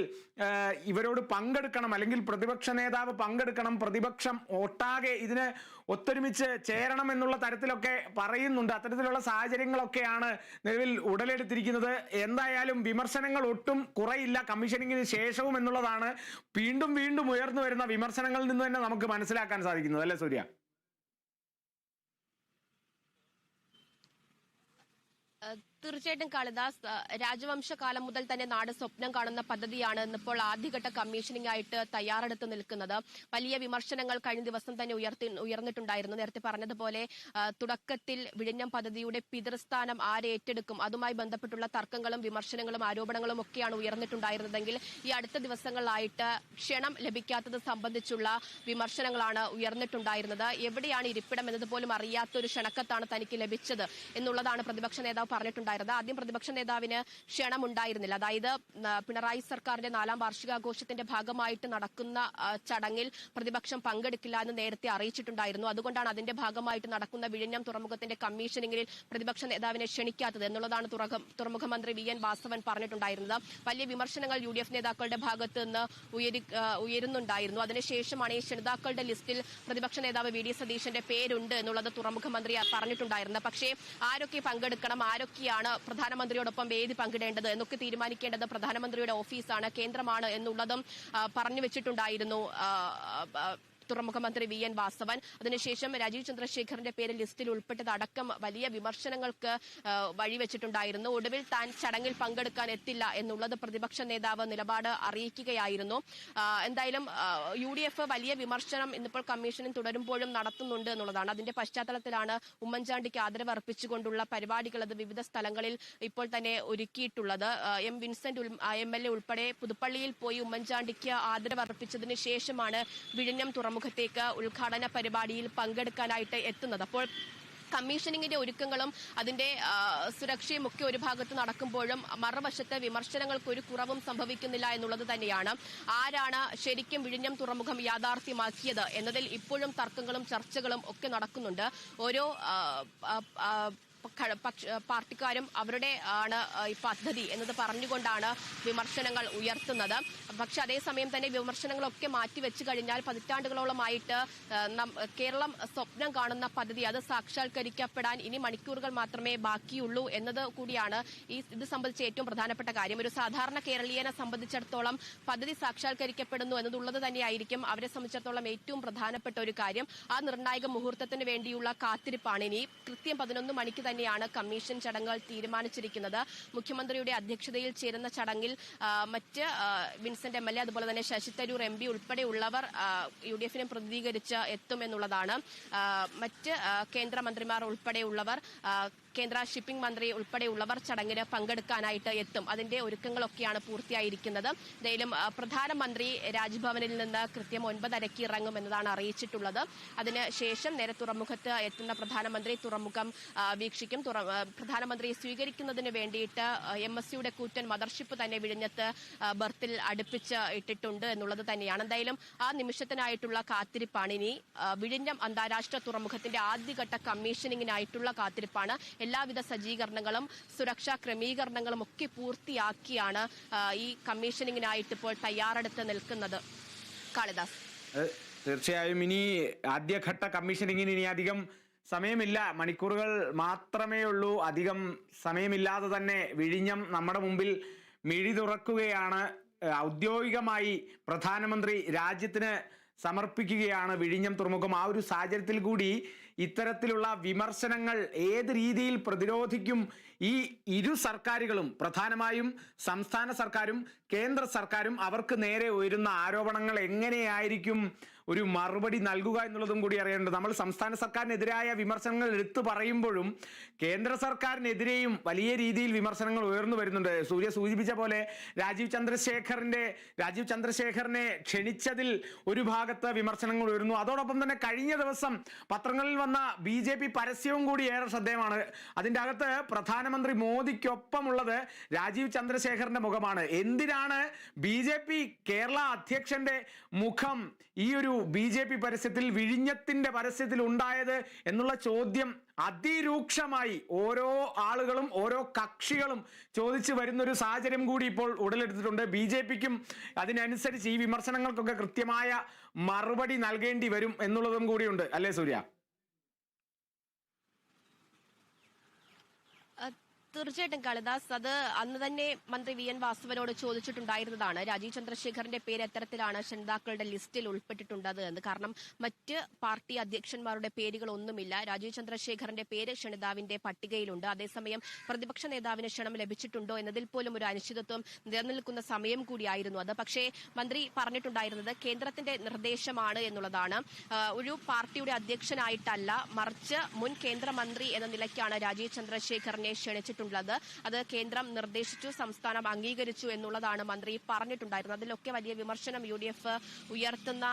ഇവരോട് പങ്കെടുക്കണം അല്ലെങ്കിൽ പ്രതിപക്ഷ നേതാവ് പങ്കെടുക്കണം പ്രതിപക്ഷം ഒട്ടാകെ ഇതിന് ഒത്തൊരുമിച്ച് ചേരണം എന്നുള്ള തരത്തിലൊക്കെ പറയുന്നുണ്ട്. അത്തരത്തിലുള്ള സാഹചര്യങ്ങളൊക്കെയാണ് നിലവിൽ ഉടലെടുത്തിരിക്കുന്നത്. എന്തായാലും വിമർശനങ്ങൾ ഒട്ടും കുറയില്ല. കമ്മീഷനിങ്ങിന് ശേഷവും എന്നുള്ളതാണ്. വീണ്ടും വീണ്ടും ഉയർന്നു വരുന്ന വിമർശനങ്ങളിൽ നിന്ന് തന്നെ നമുക്ക് മനസ്സിലാക്കാൻ സാധിക്കുന്നത്. അല്ലേ സൂര്യ?
തീർച്ചയായിട്ടും കാളിദാസ് രാജവംശ കാലം മുതൽ തന്നെ നാട് സ്വപ്നം കാണുന്ന പദ്ധതിയാണ് ഇന്നിപ്പോൾ ആദ്യഘട്ട കമ്മീഷനിംഗ് ആയിട്ട് തയ്യാറെടുത്ത് നിൽക്കുന്നത്. വലിയ വിമർശനങ്ങൾ കഴിഞ്ഞ ദിവസം തന്നെ ഉയർത്തി ഉയർന്നിട്ടുണ്ടായിരുന്നു. നേരത്തെ പറഞ്ഞതുപോലെ തുടക്കത്തിൽ വിഴിഞ്ഞം പദ്ധതിയുടെ പിതൃസ്ഥാനം ആരേറ്റെടുക്കും അതുമായി ബന്ധപ്പെട്ടുള്ള തർക്കങ്ങളും വിമർശനങ്ങളും ആരോപണങ്ങളും ഒക്കെയാണ് ഉയർന്നിട്ടുണ്ടായിരുന്നതെങ്കിൽ ഈ അടുത്ത ദിവസങ്ങളിലായിട്ട് ക്ഷണം ലഭിക്കാത്തത് സംബന്ധിച്ചുള്ള വിമർശനങ്ങളാണ് ഉയർന്നിട്ടുണ്ടായിരുന്നത്. എവിടെയാണ് ഇരിപ്പിടം എന്നതുപോലും അറിയാത്ത ഒരു ക്ഷണക്കത്താണ് തനിക്ക് ലഭിച്ചത് എന്നുള്ളതാണ് പ്രതിപക്ഷ നേതാവ് പറഞ്ഞിട്ടുണ്ടായിരുന്നത്. ആദ്യം പ്രതിപക്ഷ നേതാവിന് ക്ഷണം ഉണ്ടായിരുന്നില്ല അതായത് പിണറായി സർക്കാരിന്റെ നാലാം വാർഷികാഘോഷത്തിന്റെ ഭാഗമായിട്ട് നടക്കുന്ന ചടങ്ങിൽ പ്രതിപക്ഷം പങ്കെടുക്കില്ല എന്ന് നേരത്തെ അറിയിച്ചിട്ടുണ്ടായിരുന്നു. അതുകൊണ്ടാണ് അതിന്റെ ഭാഗമായിട്ട് നടക്കുന്ന വിഴിഞ്ഞം തുറമുഖത്തിന്റെ കമ്മീഷനിങ്ങിൽ പ്രതിപക്ഷ നേതാവിനെ ക്ഷണിക്കാത്തത് എന്നുള്ളതാണ് തുറമുഖ മന്ത്രി വി. എൻ. വാസവൻ പറഞ്ഞിട്ടുണ്ടായിരുന്നത്. വലിയ വിമർശനങ്ങൾ യു ഡി എഫ് നേതാക്കളുടെ ഭാഗത്ത് നിന്ന് ഉയരുന്നുണ്ടായിരുന്നു. അതിനുശേഷമാണ് ഈ ക്ഷണിതാക്കളുടെ ലിസ്റ്റിൽ പ്രതിപക്ഷ നേതാവ് വി. ഡി. സതീശന്റെ പേരുണ്ട് എന്നുള്ളത് തുറമുഖ മന്ത്രി പറഞ്ഞിട്ടുണ്ടായിരുന്നത്. പക്ഷേ ആരൊക്കെ പങ്കെടുക്കണം ആരൊക്കെയാണ് പ്രധാനമന്ത്രിയോടൊപ്പം വേദി പങ്കിടേണ്ടത് എന്നൊക്കെ തീരുമാനിക്കേണ്ടത് പ്രധാനമന്ത്രിയുടെ ഓഫീസാണ് കേന്ദ്രമാണ് എന്നുള്ളതും പറഞ്ഞു വെച്ചിട്ടുണ്ടായിരുന്നു. തുറമുഖ മന്ത്രി വി എൻ വാസവൻ. അതിനുശേഷം രാജീവ് ചന്ദ്രശേഖറിന്റെ പേര് ലിസ്റ്റിൽ ഉൾപ്പെട്ടതടക്കം വലിയ വിമർശനങ്ങൾക്ക് വഴിവെച്ചിട്ടുണ്ടായിരുന്നു. ഒടുവിൽ താൻ ചടങ്ങിൽ പങ്കെടുക്കാൻ എത്തില്ല എന്നുള്ളത് പ്രതിപക്ഷ നേതാവ് നിലപാട് അറിയിക്കുകയായിരുന്നു. എന്തായാലും യു ഡി എഫ് വലിയ വിമർശനം ഇന്നിപ്പോൾ കമ്മീഷനും തുടരുമ്പോഴും നടത്തുന്നുണ്ട് എന്നുള്ളതാണ്. അതിന്റെ പശ്ചാത്തലത്തിലാണ് ഉമ്മൻചാണ്ടിക്ക് ആദരവ് അർപ്പിച്ചുകൊണ്ടുള്ള പരിപാടികൾ അത് വിവിധ സ്ഥലങ്ങളിൽ ഇപ്പോൾ തന്നെ ഒരുക്കിയിട്ടുള്ളത്. M Vincent M L A ഉൾപ്പെടെ പുതുപ്പള്ളിയിൽ പോയി ഉമ്മൻചാണ്ടിക്ക് ആദരവ് അർപ്പിച്ചതിന് ശേഷമാണ് വിഴിഞ്ഞം തുറമുഖത്തേക്ക് ഉദ്ഘാടന പരിപാടിയിൽ പങ്കെടുക്കാനായിട്ട് എത്തുന്നത്. അപ്പോൾ കമ്മീഷനിങ്ങിന്റെ ഒരുക്കങ്ങളും അതിന്റെ സുരക്ഷയും ഒക്കെ ഒരു ഭാഗത്ത് നടക്കുമ്പോഴും മറുവശത്ത് വിമർശനങ്ങൾക്ക് ഒരു കുറവും സംഭവിക്കുന്നില്ല എന്നുള്ളത് തന്നെയാണ്. ആരാണ് ശരിക്കും വിഴിഞ്ഞം തുറമുഖം യാഥാർത്ഥ്യമാക്കിയത് എന്നതിൽ ഇപ്പോഴും തർക്കങ്ങളും ചർച്ചകളും ഒക്കെ നടക്കുന്നുണ്ട്. ഓരോ പാർട്ടിക്കാരും അവരുടെ ആണ് ഈ പദ്ധതി എന്നത് പറഞ്ഞുകൊണ്ടാണ് വിമർശനങ്ങൾ ഉയർത്തുന്നത്. പക്ഷെ അതേസമയം തന്നെ വിമർശനങ്ങളൊക്കെ മാറ്റിവെച്ചു കഴിഞ്ഞാൽ പതിറ്റാണ്ടുകളോളമായിട്ട് കേരളം സ്വപ്നം കാണുന്ന പദ്ധതി അത് സാക്ഷാത്കരിക്കപ്പെടാൻ ഇനി മണിക്കൂറുകൾ മാത്രമേ ബാക്കിയുള്ളൂ എന്നത് കൂടിയാണ് ഈ ഇത് സംബന്ധിച്ച് ഏറ്റവും പ്രധാനപ്പെട്ട കാര്യം. ഒരു സാധാരണ കേരളീയനെ സംബന്ധിച്ചിടത്തോളം പദ്ധതി സാക്ഷാത്കരിക്കപ്പെടുന്നു എന്നതുള്ളത് തന്നെയായിരിക്കും അവരെ സംബന്ധിച്ചിടത്തോളം ഏറ്റവും പ്രധാനപ്പെട്ട ഒരു കാര്യം. ആ നിർണായക മുഹൂർത്തത്തിന് വേണ്ടിയുള്ള കാത്തിരിപ്പാണ് ഇനി. കൃത്യം പതിനൊന്ന് മണിക്ക് തന്നെയാണ് കമ്മീഷൻ ചടങ്ങുകൾ തീരുമാനിച്ചിരിക്കുന്നത്. മുഖ്യമന്ത്രിയുടെ അധ്യക്ഷതയിൽ ചേരുന്ന ചടങ്ങിൽ മറ്റ് വിൻസെന്റ് എം എൽ എ അതുപോലെ തന്നെ ശശി തരൂർ എം പി ഉൾപ്പെടെയുള്ളവർ യു ഡി എഫിനെ പ്രതിനിധീകരിച്ച് എത്തുമെന്നുള്ളതാണ്. മറ്റ് കേന്ദ്രമന്ത്രിമാർ ഉൾപ്പെടെയുള്ളവർ കേന്ദ്ര ഷിപ്പിംഗ് മന്ത്രി ഉൾപ്പെടെയുള്ളവർ ചടങ്ങിന് പങ്കെടുക്കാനായിട്ട് എത്തും. അതിന്റെ ഒരുക്കങ്ങളൊക്കെയാണ് പൂർത്തിയായിരിക്കുന്നത്. എന്തായാലും പ്രധാനമന്ത്രി രാജ്ഭവനിൽ നിന്ന് കൃത്യം ഒൻപതരയ്ക്ക് ഇറങ്ങുമെന്നതാണ് അറിയിച്ചിട്ടുള്ളത്. അതിനുശേഷം നേരെ തുറമുഖത്ത് എത്തുന്ന പ്രധാനമന്ത്രി തുറമുഖം വീക്ഷിക്കും. പ്രധാനമന്ത്രി സ്വീകരിക്കുന്നതിന് വേണ്ടിയിട്ട് എം എസ് സിയുടെ കൂറ്റൻ മദർഷിപ്പ് തന്നെ വിഴിഞ്ഞത്ത് ബർത്തിൽ അടുപ്പിച്ച് ഇട്ടിട്ടുണ്ട് എന്നുള്ളത് തന്നെയാണ്. എന്തായാലും ആ നിമിഷത്തിനായിട്ടുള്ള കാത്തിരിപ്പാണ് ഇനി വിഴിഞ്ഞം അന്താരാഷ്ട്ര തുറമുഖത്തിന്റെ ആദ്യഘട്ട കമ്മീഷനിങ്ങിനായിട്ടുള്ള കാത്തിരിപ്പാണ്. എല്ലാവിധ സജ്ജീകരണങ്ങളും സുരക്ഷാ ക്രമീകരണങ്ങളും ഒക്കെ പൂർത്തിയാക്കിയാണ് ഈ കമ്മീഷനിങ്ങിനായിട്ട് ഇപ്പോൾ തയ്യാറെടുത്ത് നിൽക്കുന്നത്. കാളിദാസ്.
തീർച്ചയായും ഇനി ആദ്യഘട്ട കമ്മീഷനിങ്ങിന് ഇനി അധികം സമയമില്ല. മണിക്കൂറുകൾ മാത്രമേ ഉള്ളൂ. അധികം സമയമില്ലാതെ തന്നെ വിഴിഞ്ഞം നമ്മുടെ മുമ്പിൽ മിഴി തുറക്കുകയാണ് ഔദ്യോഗികമായി പ്രധാനമന്ത്രി രാജ്യത്തിന് സമർപ്പിക്കുകയാണ് വിഴിഞ്ഞം തുറമുഖം. ആ ഒരു സാഹചര്യത്തിൽ കൂടി ഇത്തരത്തിലുള്ള വിമർശനങ്ങൾ ഏത് രീതിയിൽ പ്രതിരോധിക്കും ഈ ഇരു സർക്കാരുകളും പ്രധാനമായും സംസ്ഥാന സർക്കാരും കേന്ദ്ര സർക്കാരും അവർക്ക് നേരെ ഉയരുന്ന ആരോപണങ്ങൾ എങ്ങനെയായിരിക്കും ഒരു മറുപടി നൽകുക എന്നുള്ളതും കൂടി അറിയേണ്ടത്. നമ്മൾ സംസ്ഥാന സർക്കാരിനെതിരായ വിമർശനങ്ങൾ എടുത്തു പറയുമ്പോഴും കേന്ദ്ര സർക്കാരിനെതിരെയും വലിയ രീതിയിൽ വിമർശനങ്ങൾ ഉയർന്നു വരുന്നുണ്ട്. സൂര്യ സൂചിപ്പിച്ച പോലെ രാജീവ് ചന്ദ്രശേഖറിന്റെ രാജീവ് ചന്ദ്രശേഖറിനെ ക്ഷണിച്ചതിൽ ഒരു ഭാഗത്ത് വിമർശനങ്ങൾ ഉയർന്നു. അതോടൊപ്പം തന്നെ കഴിഞ്ഞ ദിവസം പത്രങ്ങളിൽ വന്ന ബി ജെ പി പരസ്യവും കൂടി ഏറെ ശ്രദ്ധേയമാണ്. അതിന്റെ അകത്ത് പ്രധാനമന്ത്രി മോദിക്കൊപ്പമുള്ളത് രാജീവ് ചന്ദ്രശേഖറിന്റെ മുഖമാണ്. എന്തിനാണ് ബി കേരള അധ്യക്ഷന്റെ മുഖം ഈ ഒരു ബി ജെ പി പരസ്യത്തിൽ വിഴിഞ്ഞത്തിന്റെ പരസ്യത്തിൽ ഉണ്ടായത് എന്നുള്ള ചോദ്യം അതിരൂക്ഷമായി ഓരോ ആളുകളും ഓരോ കക്ഷികളും ചോദിച്ചു വരുന്ന ഒരു സാഹചര്യം കൂടി ഇപ്പോൾ ഉടലെടുത്തിട്ടുണ്ട്. ബി ജെ പിക്കും അതിനനുസരിച്ച് ഈ വിമർശനങ്ങൾക്കൊക്കെ കൃത്യമായ മറുപടി നൽകേണ്ടി വരും എന്നുള്ളതും കൂടിയുണ്ട്. അല്ലേ സൂര്യ?
തീർച്ചയായിട്ടും കാളിദാസ് അത് അന്ന് തന്നെ മന്ത്രി വി. എൻ. വാസുവനോട് ചോദിച്ചിട്ടുണ്ടായിരുന്നതാണ്. രാജീവ് ചന്ദ്രശേഖറിന്റെ പേര് എത്തരത്തിലാണ് ക്ഷണിതാക്കളുടെ ലിസ്റ്റിൽ ഉൾപ്പെട്ടിട്ടുണ്ടത് എന്ന്. കാരണം മറ്റ് പാർട്ടി അധ്യക്ഷന്മാരുടെ പേരുകളൊന്നുമില്ല. രാജീവ് ചന്ദ്രശേഖറിന്റെ പേര് ക്ഷണിതാവിന്റെ പട്ടികയിലുണ്ട്. അതേസമയം പ്രതിപക്ഷ നേതാവിന് ക്ഷണം ലഭിച്ചിട്ടുണ്ടോ എന്നതിൽ പോലും ഒരു അനിശ്ചിതത്വം നിലനിൽക്കുന്ന സമയം കൂടിയായിരുന്നു അത്. പക്ഷേ മന്ത്രി പറഞ്ഞിട്ടുണ്ടായിരുന്നത് കേന്ദ്രത്തിന്റെ നിർദ്ദേശമാണ് എന്നുള്ളതാണ്. ഒരു പാർട്ടിയുടെ അധ്യക്ഷനായിട്ടല്ല മറിച്ച് മുൻ കേന്ദ്രമന്ത്രി എന്ന നിലയ്ക്കാണ് രാജീവ് ചന്ദ്രശേഖറിനെ ക്ഷണിച്ചിട്ടുള്ളത് അത്. കേന്ദ്രം നിർദ്ദേശിച്ചു സംസ്ഥാനം അംഗീകരിച്ചു എന്നുള്ളതാണ് മന്ത്രി പറഞ്ഞിട്ടുണ്ടായിരുന്നത്. അതിലൊക്കെ വലിയ വിമർശനം യു ഡി എഫ് ഉയർത്തുന്ന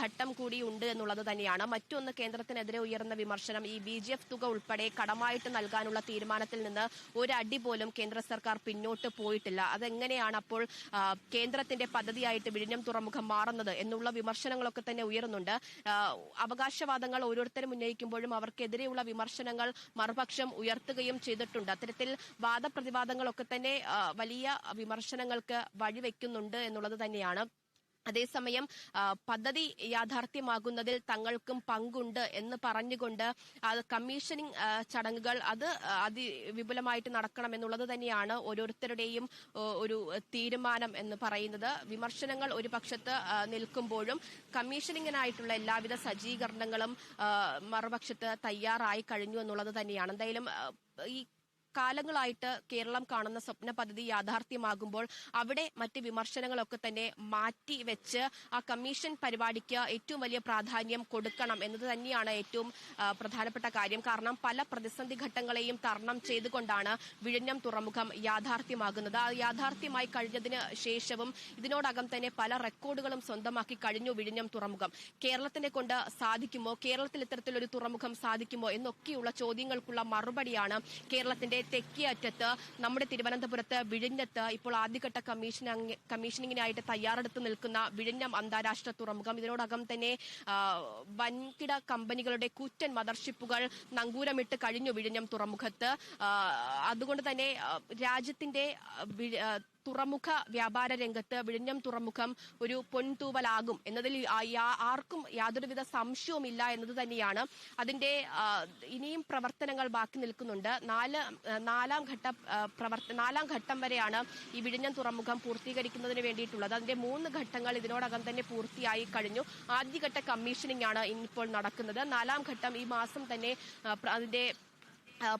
ഘട്ടം കൂടി ഉണ്ട് എന്നുള്ളത് തന്നെയാണ്. മറ്റൊന്ന് കേന്ദ്രത്തിനെതിരെ ഉയർന്ന വിമർശനം. ഈ ബി ജി എഫ് തുക ഉൾപ്പെടെ കടമായിട്ട് നൽകാനുള്ള തീരുമാനത്തിൽ നിന്ന് ഒരടി പോലും കേന്ദ്ര സർക്കാർ പിന്നോട്ട് പോയിട്ടില്ല. അതെങ്ങനെയാണ് അപ്പോൾ കേന്ദ്രത്തിന്റെ പദ്ധതിയായിട്ട് വിഴിഞ്ഞം തുറമുഖം മാറുന്നത് എന്നുള്ള വിമർശനങ്ങളൊക്കെ തന്നെ ഉയരുന്നുണ്ട്. അവകാശവാദങ്ങൾ ഓരോരുത്തരും ഉന്നയിക്കുമ്പോഴും അവർക്കെതിരെയുള്ള വിമർശനങ്ങൾ മറുപക്ഷം ഉയർത്തുകയും ചെയ്തിട്ടുണ്ട്. അത്തരത്തിൽ വാദപ്രതിവാദങ്ങളൊക്കെ തന്നെ വലിയ വിമർശനങ്ങൾക്ക് വഴിവെക്കുന്നുണ്ട് എന്നുള്ളത് തന്നെയാണ്. അതേസമയം പദ്ധതി യാഥാർത്ഥ്യമാകുന്നതിൽ തങ്ങൾക്കും പങ്കുണ്ട് എന്ന് പറഞ്ഞുകൊണ്ട് അത് കമ്മീഷനിങ് ചടങ്ങുകൾ അത് അതിവിപുലമായിട്ട് നടക്കണം എന്നുള്ളത് തന്നെയാണ് ഓരോരുത്തരുടെയും ഒരു തീരുമാനം എന്ന് പറയുന്നത്. വിമർശനങ്ങൾ ഒരു പക്ഷത്ത് നിൽക്കുമ്പോഴും കമ്മീഷനിങ്ങിനായിട്ടുള്ള എല്ലാവിധ സജ്ജീകരണങ്ങളും മറുപക്ഷത്ത് തയ്യാറായി കഴിഞ്ഞു എന്നുള്ളത് തന്നെയാണ്. എന്തായാലും ഈ കാലങ്ങളായിട്ട് കേരളം കാണുന്ന സ്വപ്ന പദ്ധതി യാഥാർത്ഥ്യമാകുമ്പോൾ അവിടെ മറ്റ് വിമർശനങ്ങളൊക്കെ തന്നെ മാറ്റി വെച്ച് ആ കമ്മീഷൻ പരിപാടിക്ക് ഏറ്റവും വലിയ പ്രാധാന്യം കൊടുക്കണം എന്നത് തന്നെയാണ് ഏറ്റവും പ്രധാനപ്പെട്ട കാര്യം. കാരണം പല പ്രതിസന്ധി ഘട്ടങ്ങളെയും തരണം ചെയ്തുകൊണ്ടാണ് വിഴിഞ്ഞം തുറമുഖം യാഥാർത്ഥ്യമാകുന്നത്. ആ യാഥാർത്ഥ്യമായി കഴിഞ്ഞതിന് ശേഷവും ഇതിനോടകം തന്നെ പല റെക്കോർഡുകളും സ്വന്തമാക്കി കഴിഞ്ഞു വിഴിഞ്ഞം തുറമുഖം. കേരളത്തിനെ കൊണ്ട് സാധിക്കുമോ? കേരളത്തിൽ ഇത്തരത്തിലൊരു തുറമുഖം സാധിക്കുമോ? എന്നൊക്കെയുള്ള ചോദ്യങ്ങൾക്കുള്ള മറുപടിയാണ് കേരളത്തിന്റെ തെക്കേ അറ്റത്ത് നമ്മുടെ തിരുവനന്തപുരത്ത് വിഴിഞ്ഞത്ത് ഇപ്പോൾ ആദ്യഘട്ട കമ്മീഷൻ കമ്മീഷനിങ്ങിനായിട്ട് തയ്യാറെടുത്ത് നിൽക്കുന്ന വിഴിഞ്ഞം അന്താരാഷ്ട്ര തുറമുഖം. ഇതിനോടകം തന്നെ വൻകിട കമ്പനികളുടെ കൂറ്റൻ മദർഷിപ്പുകൾ നങ്കൂരമിട്ട് കഴിഞ്ഞു വിഴിഞ്ഞം തുറമുഖത്ത്. അതുകൊണ്ട് തന്നെ രാജ്യത്തിന്റെ തുറമുഖ വ്യാപാര രംഗത്ത് വിഴിഞ്ഞം തുറമുഖം ഒരു പൊൻതൂവലാകും. എന്നതിൽ ആർക്കും യാതൊരുവിധ സംശയവുമില്ല എന്നത് തന്നെയാണ്. അതിന്റെ ഇനിയും പ്രവർത്തനങ്ങൾ ബാക്കി നിൽക്കുന്നുണ്ട്. നാല് നാലാം ഘട്ട പ്രവർത്ത നാലാം ഘട്ടം വരെയാണ് ഈ വിഴിഞ്ഞം തുറമുഖം പൂർത്തീകരിക്കുന്നതിന് വേണ്ടിയിട്ടുള്ളത്. അതിന്റെ മൂന്ന് ഘട്ടങ്ങൾ ഇതിനോടകം തന്നെ പൂർത്തിയായി കഴിഞ്ഞു. ആദ്യഘട്ട കമ്മീഷനിംഗ് ആണ് ഇപ്പോൾ നടക്കുന്നത്. നാലാം ഘട്ടം ഈ മാസം തന്നെ അതിന്റെ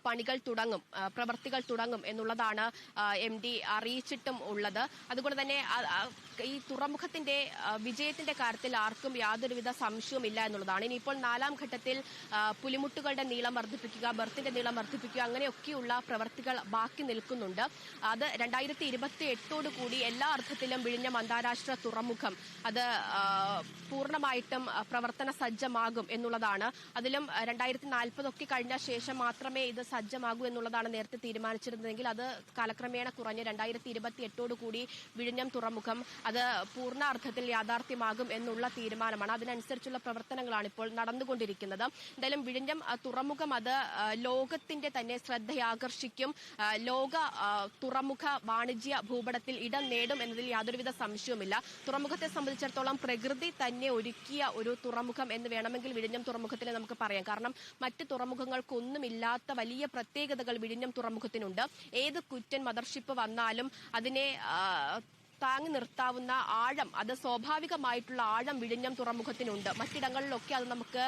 പണികൾ തുടങ്ങും പ്രവർത്തികൾ തുടങ്ങും എന്നുള്ളതാണ് എം ഡി അറിയിച്ചിട്ടും ഉള്ളത്. അതുകൊണ്ട് തന്നെ ഈ തുറമുഖത്തിന്റെ വിജയത്തിന്റെ കാര്യത്തിൽ ആർക്കും യാതൊരുവിധ സംശയവുമില്ല എന്നുള്ളതാണ്. ഇനിയിപ്പോൾ നാലാം ഘട്ടത്തിൽ പുലിമുട്ടുകളുടെ നീളം വർദ്ധിപ്പിക്കുക ബർത്തിന്റെ നീളം വർദ്ധിപ്പിക്കുക അങ്ങനെയൊക്കെയുള്ള പ്രവർത്തികൾ ബാക്കി നിൽക്കുന്നുണ്ട്. അത് രണ്ടായിരത്തി ഇരുപത്തി എട്ടോടു കൂടി എല്ലാ അർത്ഥത്തിലും വിഴിഞ്ഞം അന്താരാഷ്ട്ര തുറമുഖം അത് പൂർണമായിട്ടും പ്രവർത്തന സജ്ജമാകും എന്നുള്ളതാണ്. അതിലും രണ്ടായിരത്തി നാൽപ്പതൊക്കെ കഴിഞ്ഞ ശേഷം മാത്രമേ ഇത് സജ്ജമാകൂ എന്നുള്ളതാണ് നേരത്തെ തീരുമാനിച്ചിരുന്നതെങ്കിൽ അത് കാലക്രമേണ കുറഞ്ഞ് രണ്ടായിരത്തി ഇരുപത്തി എട്ടോട് കൂടി വിഴിഞ്ഞം തുറമുഖം അത് പൂർണാർത്ഥത്തിൽ യാഥാർത്ഥ്യമാകും എന്നുള്ള തീരുമാനമാണ്. അതിനനുസരിച്ചുള്ള പ്രവർത്തനങ്ങളാണ് ഇപ്പോൾ നടന്നുകൊണ്ടിരിക്കുന്നത്. എന്തായാലും വിഴിഞ്ഞം തുറമുഖം അത് ലോകത്തിന്റെ തന്നെ ശ്രദ്ധയാകർഷിക്കും ലോക തുറമുഖ വാണിജ്യ ഭൂപടത്തിൽ ഇടം നേടും എന്നതിൽ യാതൊരുവിധ സംശയവുമില്ല. തുറമുഖത്തെ സംബന്ധിച്ചിടത്തോളം പ്രകൃതി തന്നെ ഒരുക്കിയ ഒരു തുറമുഖം എന്ന് വേണമെങ്കിൽ വിഴിഞ്ഞം തുറമുഖത്തിനെ നമുക്ക് പറയാം. കാരണം മറ്റ് തുറമുഖങ്ങൾക്കൊന്നുമില്ലാത്ത വലിയ പ്രത്യേകതകൾ വിഴിഞ്ഞം തുറമുഖത്തിനുണ്ട്. ഏത് കുറ്റൻ മദർഷിപ്പ് വന്നാലും അതിനെ താങ്ങി നിർത്താവുന്ന ആഴം അത് സ്വാഭാവികമായിട്ടുള്ള ആഴം വിഴിഞ്ഞം തുറമുഖത്തിനുണ്ട്. മറ്റിടങ്ങളിലൊക്കെ അത് നമുക്ക്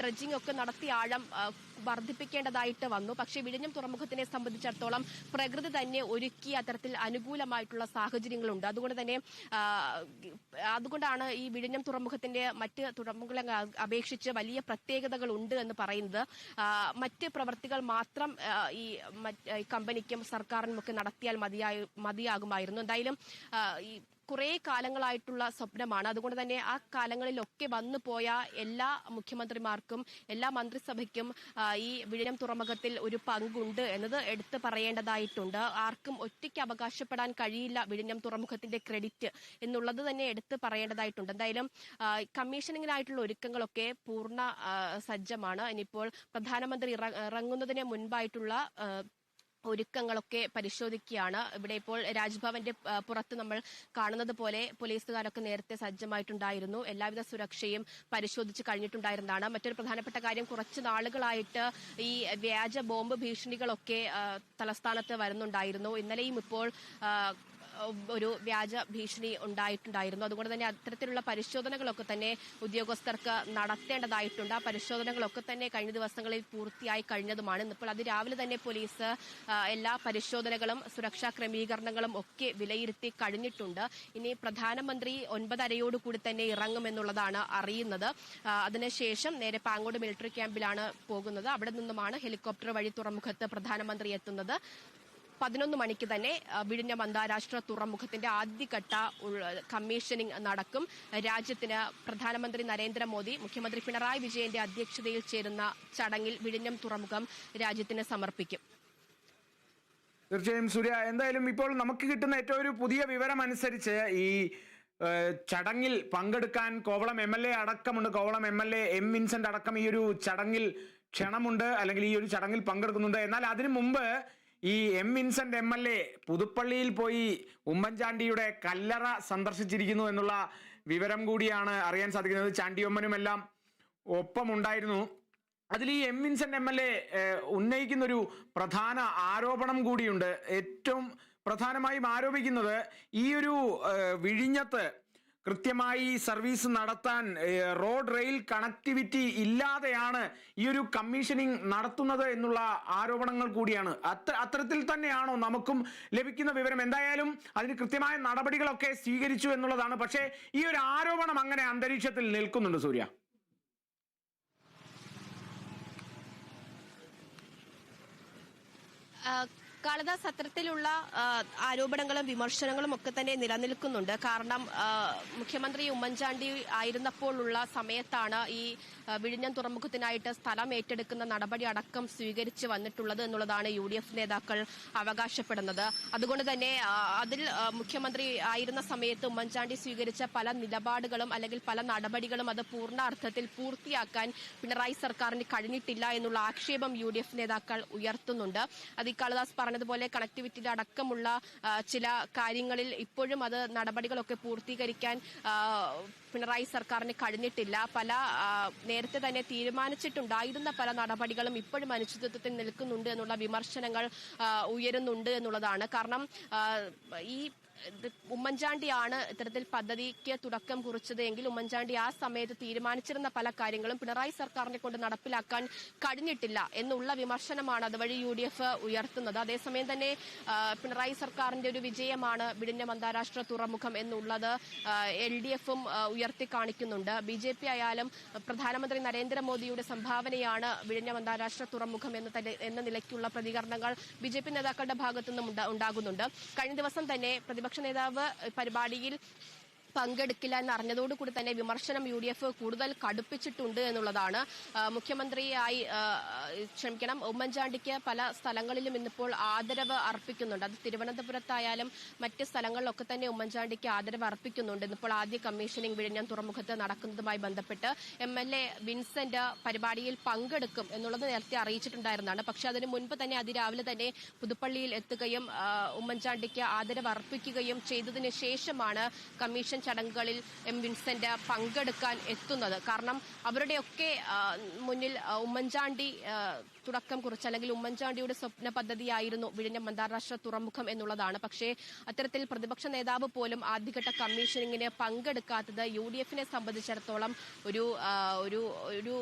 ഡ്രഡ്ജിംഗ് ഒക്കെ നടത്തി ആഴം വർദ്ധിപ്പിക്കേണ്ടതായിട്ട് വന്നു. പക്ഷേ വിഴിഞ്ഞം തുറമുഖത്തിനെ സംബന്ധിച്ചിടത്തോളം പ്രകൃതി തന്നെ ഒരുക്കി അത്തരത്തിൽ അനുകൂലമായിട്ടുള്ള സാഹചര്യങ്ങളുണ്ട്. അതുകൊണ്ട് തന്നെ അതുകൊണ്ടാണ് ഈ വിഴിഞ്ഞം തുറമുഖത്തിന്റെ മറ്റ് തുറമുഖങ്ങളെ അപേക്ഷിച്ച് വലിയ പ്രത്യേകതകൾ ഉണ്ട് എന്ന് പറയുന്നത്. മറ്റ് പ്രവർത്തികൾ മാത്രം ഈ കമ്പനിക്കും സർക്കാരിനുമൊക്കെ നടത്തിയാൽ മതിയായി മതിയാകുമായിരുന്നു. എന്തായാലും ഈ കുറേ കാലങ്ങളായിട്ടുള്ള സ്വപ്നമാണ്. അതുകൊണ്ട് തന്നെ ആ കാലങ്ങളിലൊക്കെ വന്നു പോയ എല്ലാ മുഖ്യമന്ത്രിമാർക്കും എല്ലാ മന്ത്രിസഭയ്ക്കും ഈ വിഴിഞ്ഞം തുറമുഖത്തിൽ ഒരു പങ്കുണ്ട് എന്നത് എടുത്തു പറയേണ്ടതായിട്ടുണ്ട്. ആർക്കും ഒറ്റയ്ക്ക് അവകാശപ്പെടാൻ കഴിയില്ല വിഴിഞ്ഞം തുറമുഖത്തിന്റെ ക്രെഡിറ്റ് എന്നുള്ളത് തന്നെ എടുത്ത് പറയേണ്ടതായിട്ടുണ്ട്. എന്തായാലും കമ്മീഷനിങ്ങിനായിട്ടുള്ള ഒരുക്കങ്ങളൊക്കെ പൂർണ സജ്ജമാണ്. ഇനിയിപ്പോൾ പ്രധാനമന്ത്രി ഇറ- ഇറങ്ങുന്നതിന് മുൻപായിട്ടുള്ള ഒരുക്കങ്ങളൊക്കെ പരിശോധിക്കുകയാണ്. ഇവിടെ ഇപ്പോൾ രാജ്ഭവന്റെ പുറത്ത് നമ്മൾ കാണുന്നത് പോലെ പോലീസുകാരൊക്കെ നേരത്തെ സജ്ജമായിട്ടുണ്ടായിരുന്നു. എല്ലാവിധ സുരക്ഷയും പരിശോധിച്ച് കഴിഞ്ഞിട്ടുണ്ടായിരുന്നതാണ്. മറ്റൊരു പ്രധാനപ്പെട്ട കാര്യം കുറച്ച് നാളുകളായിട്ട് ഈ വ്യാജ ബോംബ് ഭീഷണികളൊക്കെ തലസ്ഥാനത്ത് വരുന്നുണ്ടായിരുന്നു. ഇന്നലെയും ഇപ്പോൾ ഒരു വ്യാജ ഭീഷണി ഉണ്ടായിട്ടുണ്ടായിരുന്നു. അതുകൊണ്ട് തന്നെ അത്തരത്തിലുള്ള പരിശോധനകളൊക്കെ തന്നെ ഉദ്യോഗസ്ഥർക്ക് നടത്തേണ്ടതായിട്ടുണ്ട്. ആ പരിശോധനകളൊക്കെ തന്നെ കഴിഞ്ഞ ദിവസങ്ങളിൽ പൂർത്തിയായി കഴിഞ്ഞതുമാണ്. ഇന്നിപ്പോൾ അത് രാവിലെ തന്നെ പോലീസ് എല്ലാ പരിശോധനകളും സുരക്ഷാ ക്രമീകരണങ്ങളും ഒക്കെ വിലയിരുത്തി കഴിഞ്ഞിട്ടുണ്ട്. ഇനി പ്രധാനമന്ത്രി ഒൻപതരയോടുകൂടി തന്നെ ഇറങ്ങുമെന്നുള്ളതാണ് അറിയുന്നത്. അതിനുശേഷം നേരെ പാങ്ങോട് മിലിറ്ററി ക്യാമ്പിലാണ് പോകുന്നത്. അവിടെ നിന്നുമാണ് ഹെലികോപ്റ്റർ വഴി തുറമുഖത്ത് പ്രധാനമന്ത്രി എത്തുന്നത്. പതിനൊന്ന് മണിക്ക് തന്നെ വിഴിഞ്ഞം അന്താരാഷ്ട്ര തുറമുഖത്തിന്റെ ആദ്യഘട്ട കമ്മീഷനിങ് നടക്കും. രാജ്യത്തിന് പ്രധാനമന്ത്രി നരേന്ദ്രമോദി മുഖ്യമന്ത്രി പിണറായി വിജയന്റെ അധ്യക്ഷതയിൽ ചേരുന്ന ചടങ്ങിൽ വിഴിഞ്ഞം തുറമുഖം രാജ്യത്തിന് സമർപ്പിക്കും.
തീർച്ചയായും സൂര്യ എന്തായാലും ഇപ്പോൾ നമുക്ക് കിട്ടുന്ന ഏറ്റവും ഒരു പുതിയ വിവരം അനുസരിച്ച് ഈ ചടങ്ങിൽ പങ്കെടുക്കാൻ Kovalam M L A അടക്കമുണ്ട്. Kovalam M L A M Vincent അടക്കം ഈ ഒരു ചടങ്ങിൽ ക്ഷണമുണ്ട് അല്ലെങ്കിൽ ഈ ഒരു ചടങ്ങിൽ പങ്കെടുക്കുന്നുണ്ട്. എന്നാൽ അതിനു മുമ്പ് ഈ M Vincent M L A പുതുപ്പള്ളിയിൽ പോയി ഉമ്മൻചാണ്ടിയുടെ കല്ലറ സന്ദർശിച്ചിരിക്കുന്നു എന്നുള്ള വിവരം കൂടിയാണ് അറിയാൻ സാധിക്കുന്നത്. ചാണ്ടിയമ്മനും എല്ലാം ഒപ്പമുണ്ടായിരുന്നു. അതിൽ ഈ M Vincent M L A ഉന്നയിക്കുന്നൊരു പ്രധാന ആരോപണം കൂടിയുണ്ട്. ഏറ്റവും പ്രധാനമായും ആരോപിക്കുന്നത് ഈ ഒരു വിഴിഞ്ഞത്ത് കൃത്യമായി സർവീസ് നടത്താൻ റോഡ് റെയിൽ കണക്ടിവിറ്റി ഇല്ലാതെയാണ് ഈ ഒരു കമ്മീഷനിങ് നടത്തുന്നത് എന്നുള്ള ആരോപണങ്ങൾ കൂടിയാണ്. അത്ര അത്തരത്തിൽ തന്നെയാണോ നമുക്കും ലഭിക്കുന്ന വിവരം? എന്തായാലും അതിന് കൃത്യമായ നടപടികളൊക്കെ സ്വീകരിച്ചു എന്നുള്ളതാണ്. പക്ഷേ ഈ ഒരു ആരോപണം അങ്ങനെ അന്തരീക്ഷത്തിൽ നിൽക്കുന്നുണ്ട് സൂര്യ.
ആ, കാളിദാസ് അത്തരത്തിലുള്ള ആ, ആരോപണങ്ങളും വിമർശനങ്ങളും ഒക്കെ തന്നെ നിലനിൽക്കുന്നുണ്ട്. കാരണം മുഖ്യമന്ത്രി ഉമ്മൻചാണ്ടി ആയിരുന്നപ്പോഴുള്ള സമയത്താണ് ഈ വിഴിഞ്ഞം തുറമുഖത്തിനായിട്ട് സ്ഥലം ഏറ്റെടുക്കുന്ന നടപടി അടക്കം സ്വീകരിച്ച് വന്നിട്ടുള്ളത് എന്നുള്ളതാണ് യു ഡി എഫ് നേതാക്കൾ അവകാശപ്പെടുന്നത്. അതുകൊണ്ട് തന്നെ അതിൽ മുഖ്യമന്ത്രി ആയിരുന്ന സമയത്ത് ഉമ്മൻചാണ്ടി സ്വീകരിച്ച പല നിലപാടുകളും അല്ലെങ്കിൽ പല നടപടികളും അത് പൂർണ അർത്ഥത്തിൽ പൂർത്തിയാക്കാൻ പിണറായി സർക്കാരിന് കഴിഞ്ഞിട്ടില്ല എന്നുള്ള ആക്ഷേപം യു നേതാക്കൾ ഉയർത്തുന്നുണ്ട്. അത് ഈ കാളിദാസ് പറഞ്ഞതുപോലെ കണക്ടിവിറ്റിയുടെ അടക്കമുള്ള ചില കാര്യങ്ങളിൽ ഇപ്പോഴും അത് നടപടികളൊക്കെ പൂർത്തീകരിക്കാൻ പിണറായി സർക്കാരിന് കഴിഞ്ഞിട്ടില്ല. പല നേരത്തെ തന്നെ തീരുമാനിച്ചിട്ടുണ്ടായിരുന്ന പല നടപടികളും ഇപ്പോഴും അനിശ്ചിതത്വത്തിൽ നിൽക്കുന്നുണ്ട് എന്നുള്ള വിമർശനങ്ങൾ ഉയരുന്നുണ്ട് എന്നുള്ളതാണ്. കാരണം ഈ ഉമ്മൻചാണ്ടിയാണ് ഇത്തരത്തിൽ പദ്ധതിക്ക് തുടക്കം കുറിച്ചത് എങ്കിൽ ഉമ്മൻചാണ്ടി ആ സമയത്ത് തീരുമാനിച്ചിരുന്ന പല കാര്യങ്ങളും പിണറായി സർക്കാരിനെ കൊണ്ട് നടപ്പിലാക്കാൻ കഴിഞ്ഞിട്ടില്ല എന്നുള്ള വിമർശനമാണ് അതുവഴി യു ഡി എഫ് ഉയർത്തുന്നത്. അതേസമയം തന്നെ പിണറായി സർക്കാരിന്റെ ഒരു വിജയമാണ് വിഴിഞ്ഞം അന്താരാഷ്ട്ര തുറമുഖം എന്നുള്ളത് എൽ ഡി എഫും ഉയർത്തി കാണിക്കുന്നുണ്ട്. ബി ജെ പി ആയാലും പ്രധാനമന്ത്രി നരേന്ദ്രമോദിയുടെ സംഭാവനയാണ് വിഴിഞ്ഞം അന്താരാഷ്ട്ര തുറമുഖം എന്ന എന്ന നിലയ്ക്കുള്ള പ്രതികരണങ്ങൾ ബി ജെ പി നേതാക്കളുടെ ഭാഗത്തു നിന്നും ഉണ്ടാകുന്നുണ്ട്. കഴിഞ്ഞ ദിവസം തന്നെ പ്രതിപക്ഷ നേതാവ് പരിപാടിയിൽ പങ്കെടുക്കില്ല എന്ന് അറിഞ്ഞതോടുകൂടി തന്നെ വിമർശനം യു ഡി എഫ് കൂടുതൽ കടുപ്പിച്ചിട്ടുണ്ട് എന്നുള്ളതാണ്. മുഖ്യമന്ത്രിയായി ക്ഷമിക്കണം ഉമ്മൻചാണ്ടിക്ക് പല സ്ഥലങ്ങളിലും ഇന്നിപ്പോൾ ആദരവ് അർപ്പിക്കുന്നുണ്ട്. അത് തിരുവനന്തപുരത്തായാലും മറ്റ് സ്ഥലങ്ങളിലൊക്കെ തന്നെ ഉമ്മൻചാണ്ടിക്ക് ആദരവ് അർപ്പിക്കുന്നുണ്ട്. ഇന്നിപ്പോൾ ആദ്യ കമ്മീഷനിംഗ് വിഴിഞ്ഞം തുറമുഖത്ത് നടക്കുന്നതുമായി ബന്ധപ്പെട്ട് എം എൽ എ വിൻസെന്റ് പരിപാടിയിൽ പങ്കെടുക്കും എന്നുള്ളത് നേരത്തെ അറിയിച്ചിട്ടുണ്ടായിരുന്നതാണ്. പക്ഷേ അതിന് മുൻപ് തന്നെ അതിരാവിലെ തന്നെ പുതുപ്പള്ളിയിൽ എത്തുകയും ഉമ്മൻചാണ്ടിക്ക് ആദരവ് അർപ്പിക്കുകയും ചെയ്തതിന് ശേഷമാണ് കമ്മീഷൻ ചടങ്ങുകളിൽ എം വിൻസെന്റ് പങ്കെടുക്കാൻ എത്തുന്നത്. കാരണം അവരുടെയൊക്കെ മുന്നിൽ ഉമ്മൻചാണ്ടി തുടക്കം കുറിച്ച് അല്ലെങ്കിൽ ഉമ്മൻചാണ്ടിയുടെ സ്വപ്ന പദ്ധതിയായിരുന്നു വിഴിഞ്ഞം അന്താരാഷ്ട്ര തുറമുഖം എന്നുള്ളതാണ്. പക്ഷേ അത്തരത്തിൽ പ്രതിപക്ഷ നേതാവ് പോലും ആദ്യഘട്ട കമ്മീഷനിങ്ങിന് പങ്കെടുക്കാത്തത് യു ഡി എഫിനെ സംബന്ധിച്ചിടത്തോളം ഒരു ഒരു ഒരു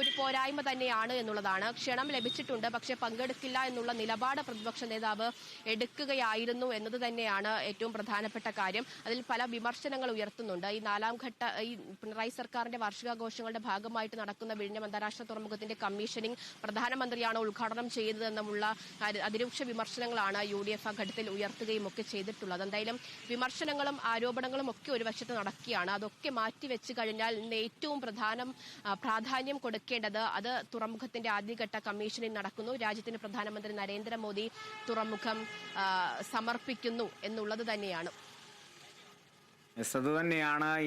ഒരു പോരായ്മ തന്നെയാണ് എന്നുള്ളതാണ്. ക്ഷണം ലഭിച്ചിട്ടുണ്ട് പക്ഷേ പങ്കെടുക്കില്ല എന്നുള്ള നിലപാട് പ്രതിപക്ഷ നേതാവ് എടുക്കുകയായിരുന്നു എന്നത് തന്നെയാണ് ഏറ്റവും പ്രധാനപ്പെട്ട കാര്യം. അതിൽ പല വിമർശനങ്ങൾ ഉയർത്തുന്നുണ്ട്. ഈ നാലാം ഘട്ട ഈ പിണറായി സർക്കാരിന്റെ വാർഷികാഘോഷങ്ങളുടെ ഭാഗമായിട്ട് നടക്കുന്ന വിഴിഞ്ഞം അന്താരാഷ്ട്ര തുറമുഖത്തിന്റെ കമ്മീഷനിങ് പ്രധാനമന്ത്രിയാണ് ഉദ്ഘാടനം ചെയ്തതെന്നുമുള്ള അതിരൂക്ഷ വിമർശനങ്ങളാണ് യു ഡി എഫ് ആ ഘട്ടത്തിൽ ഉയർത്തുകയും ഒക്കെ ചെയ്തിട്ടുള്ളത്. എന്തായാലും വിമർശനങ്ങളും ആരോപണങ്ങളും ഒക്കെ ഒരു വശത്ത് നടക്കുകയാണ്. അതൊക്കെ മാറ്റിവെച്ച് കഴിഞ്ഞാൽ ഇന്ന് ഏറ്റവും പ്രധാനം പ്രാധാന്യം കൊടുക്കേണ്ടത് അത് തുറമുഖത്തിന്റെ ആദ്യഘട്ട കമ്മീഷനിൽ നടക്കുന്നു. രാജ്യത്തിന് പ്രധാനമന്ത്രി നരേന്ദ്രമോദി തുറമുഖം സമർപ്പിക്കുന്നു എന്നുള്ളത് തന്നെയാണ്.
അത് തന്നെയാണ്.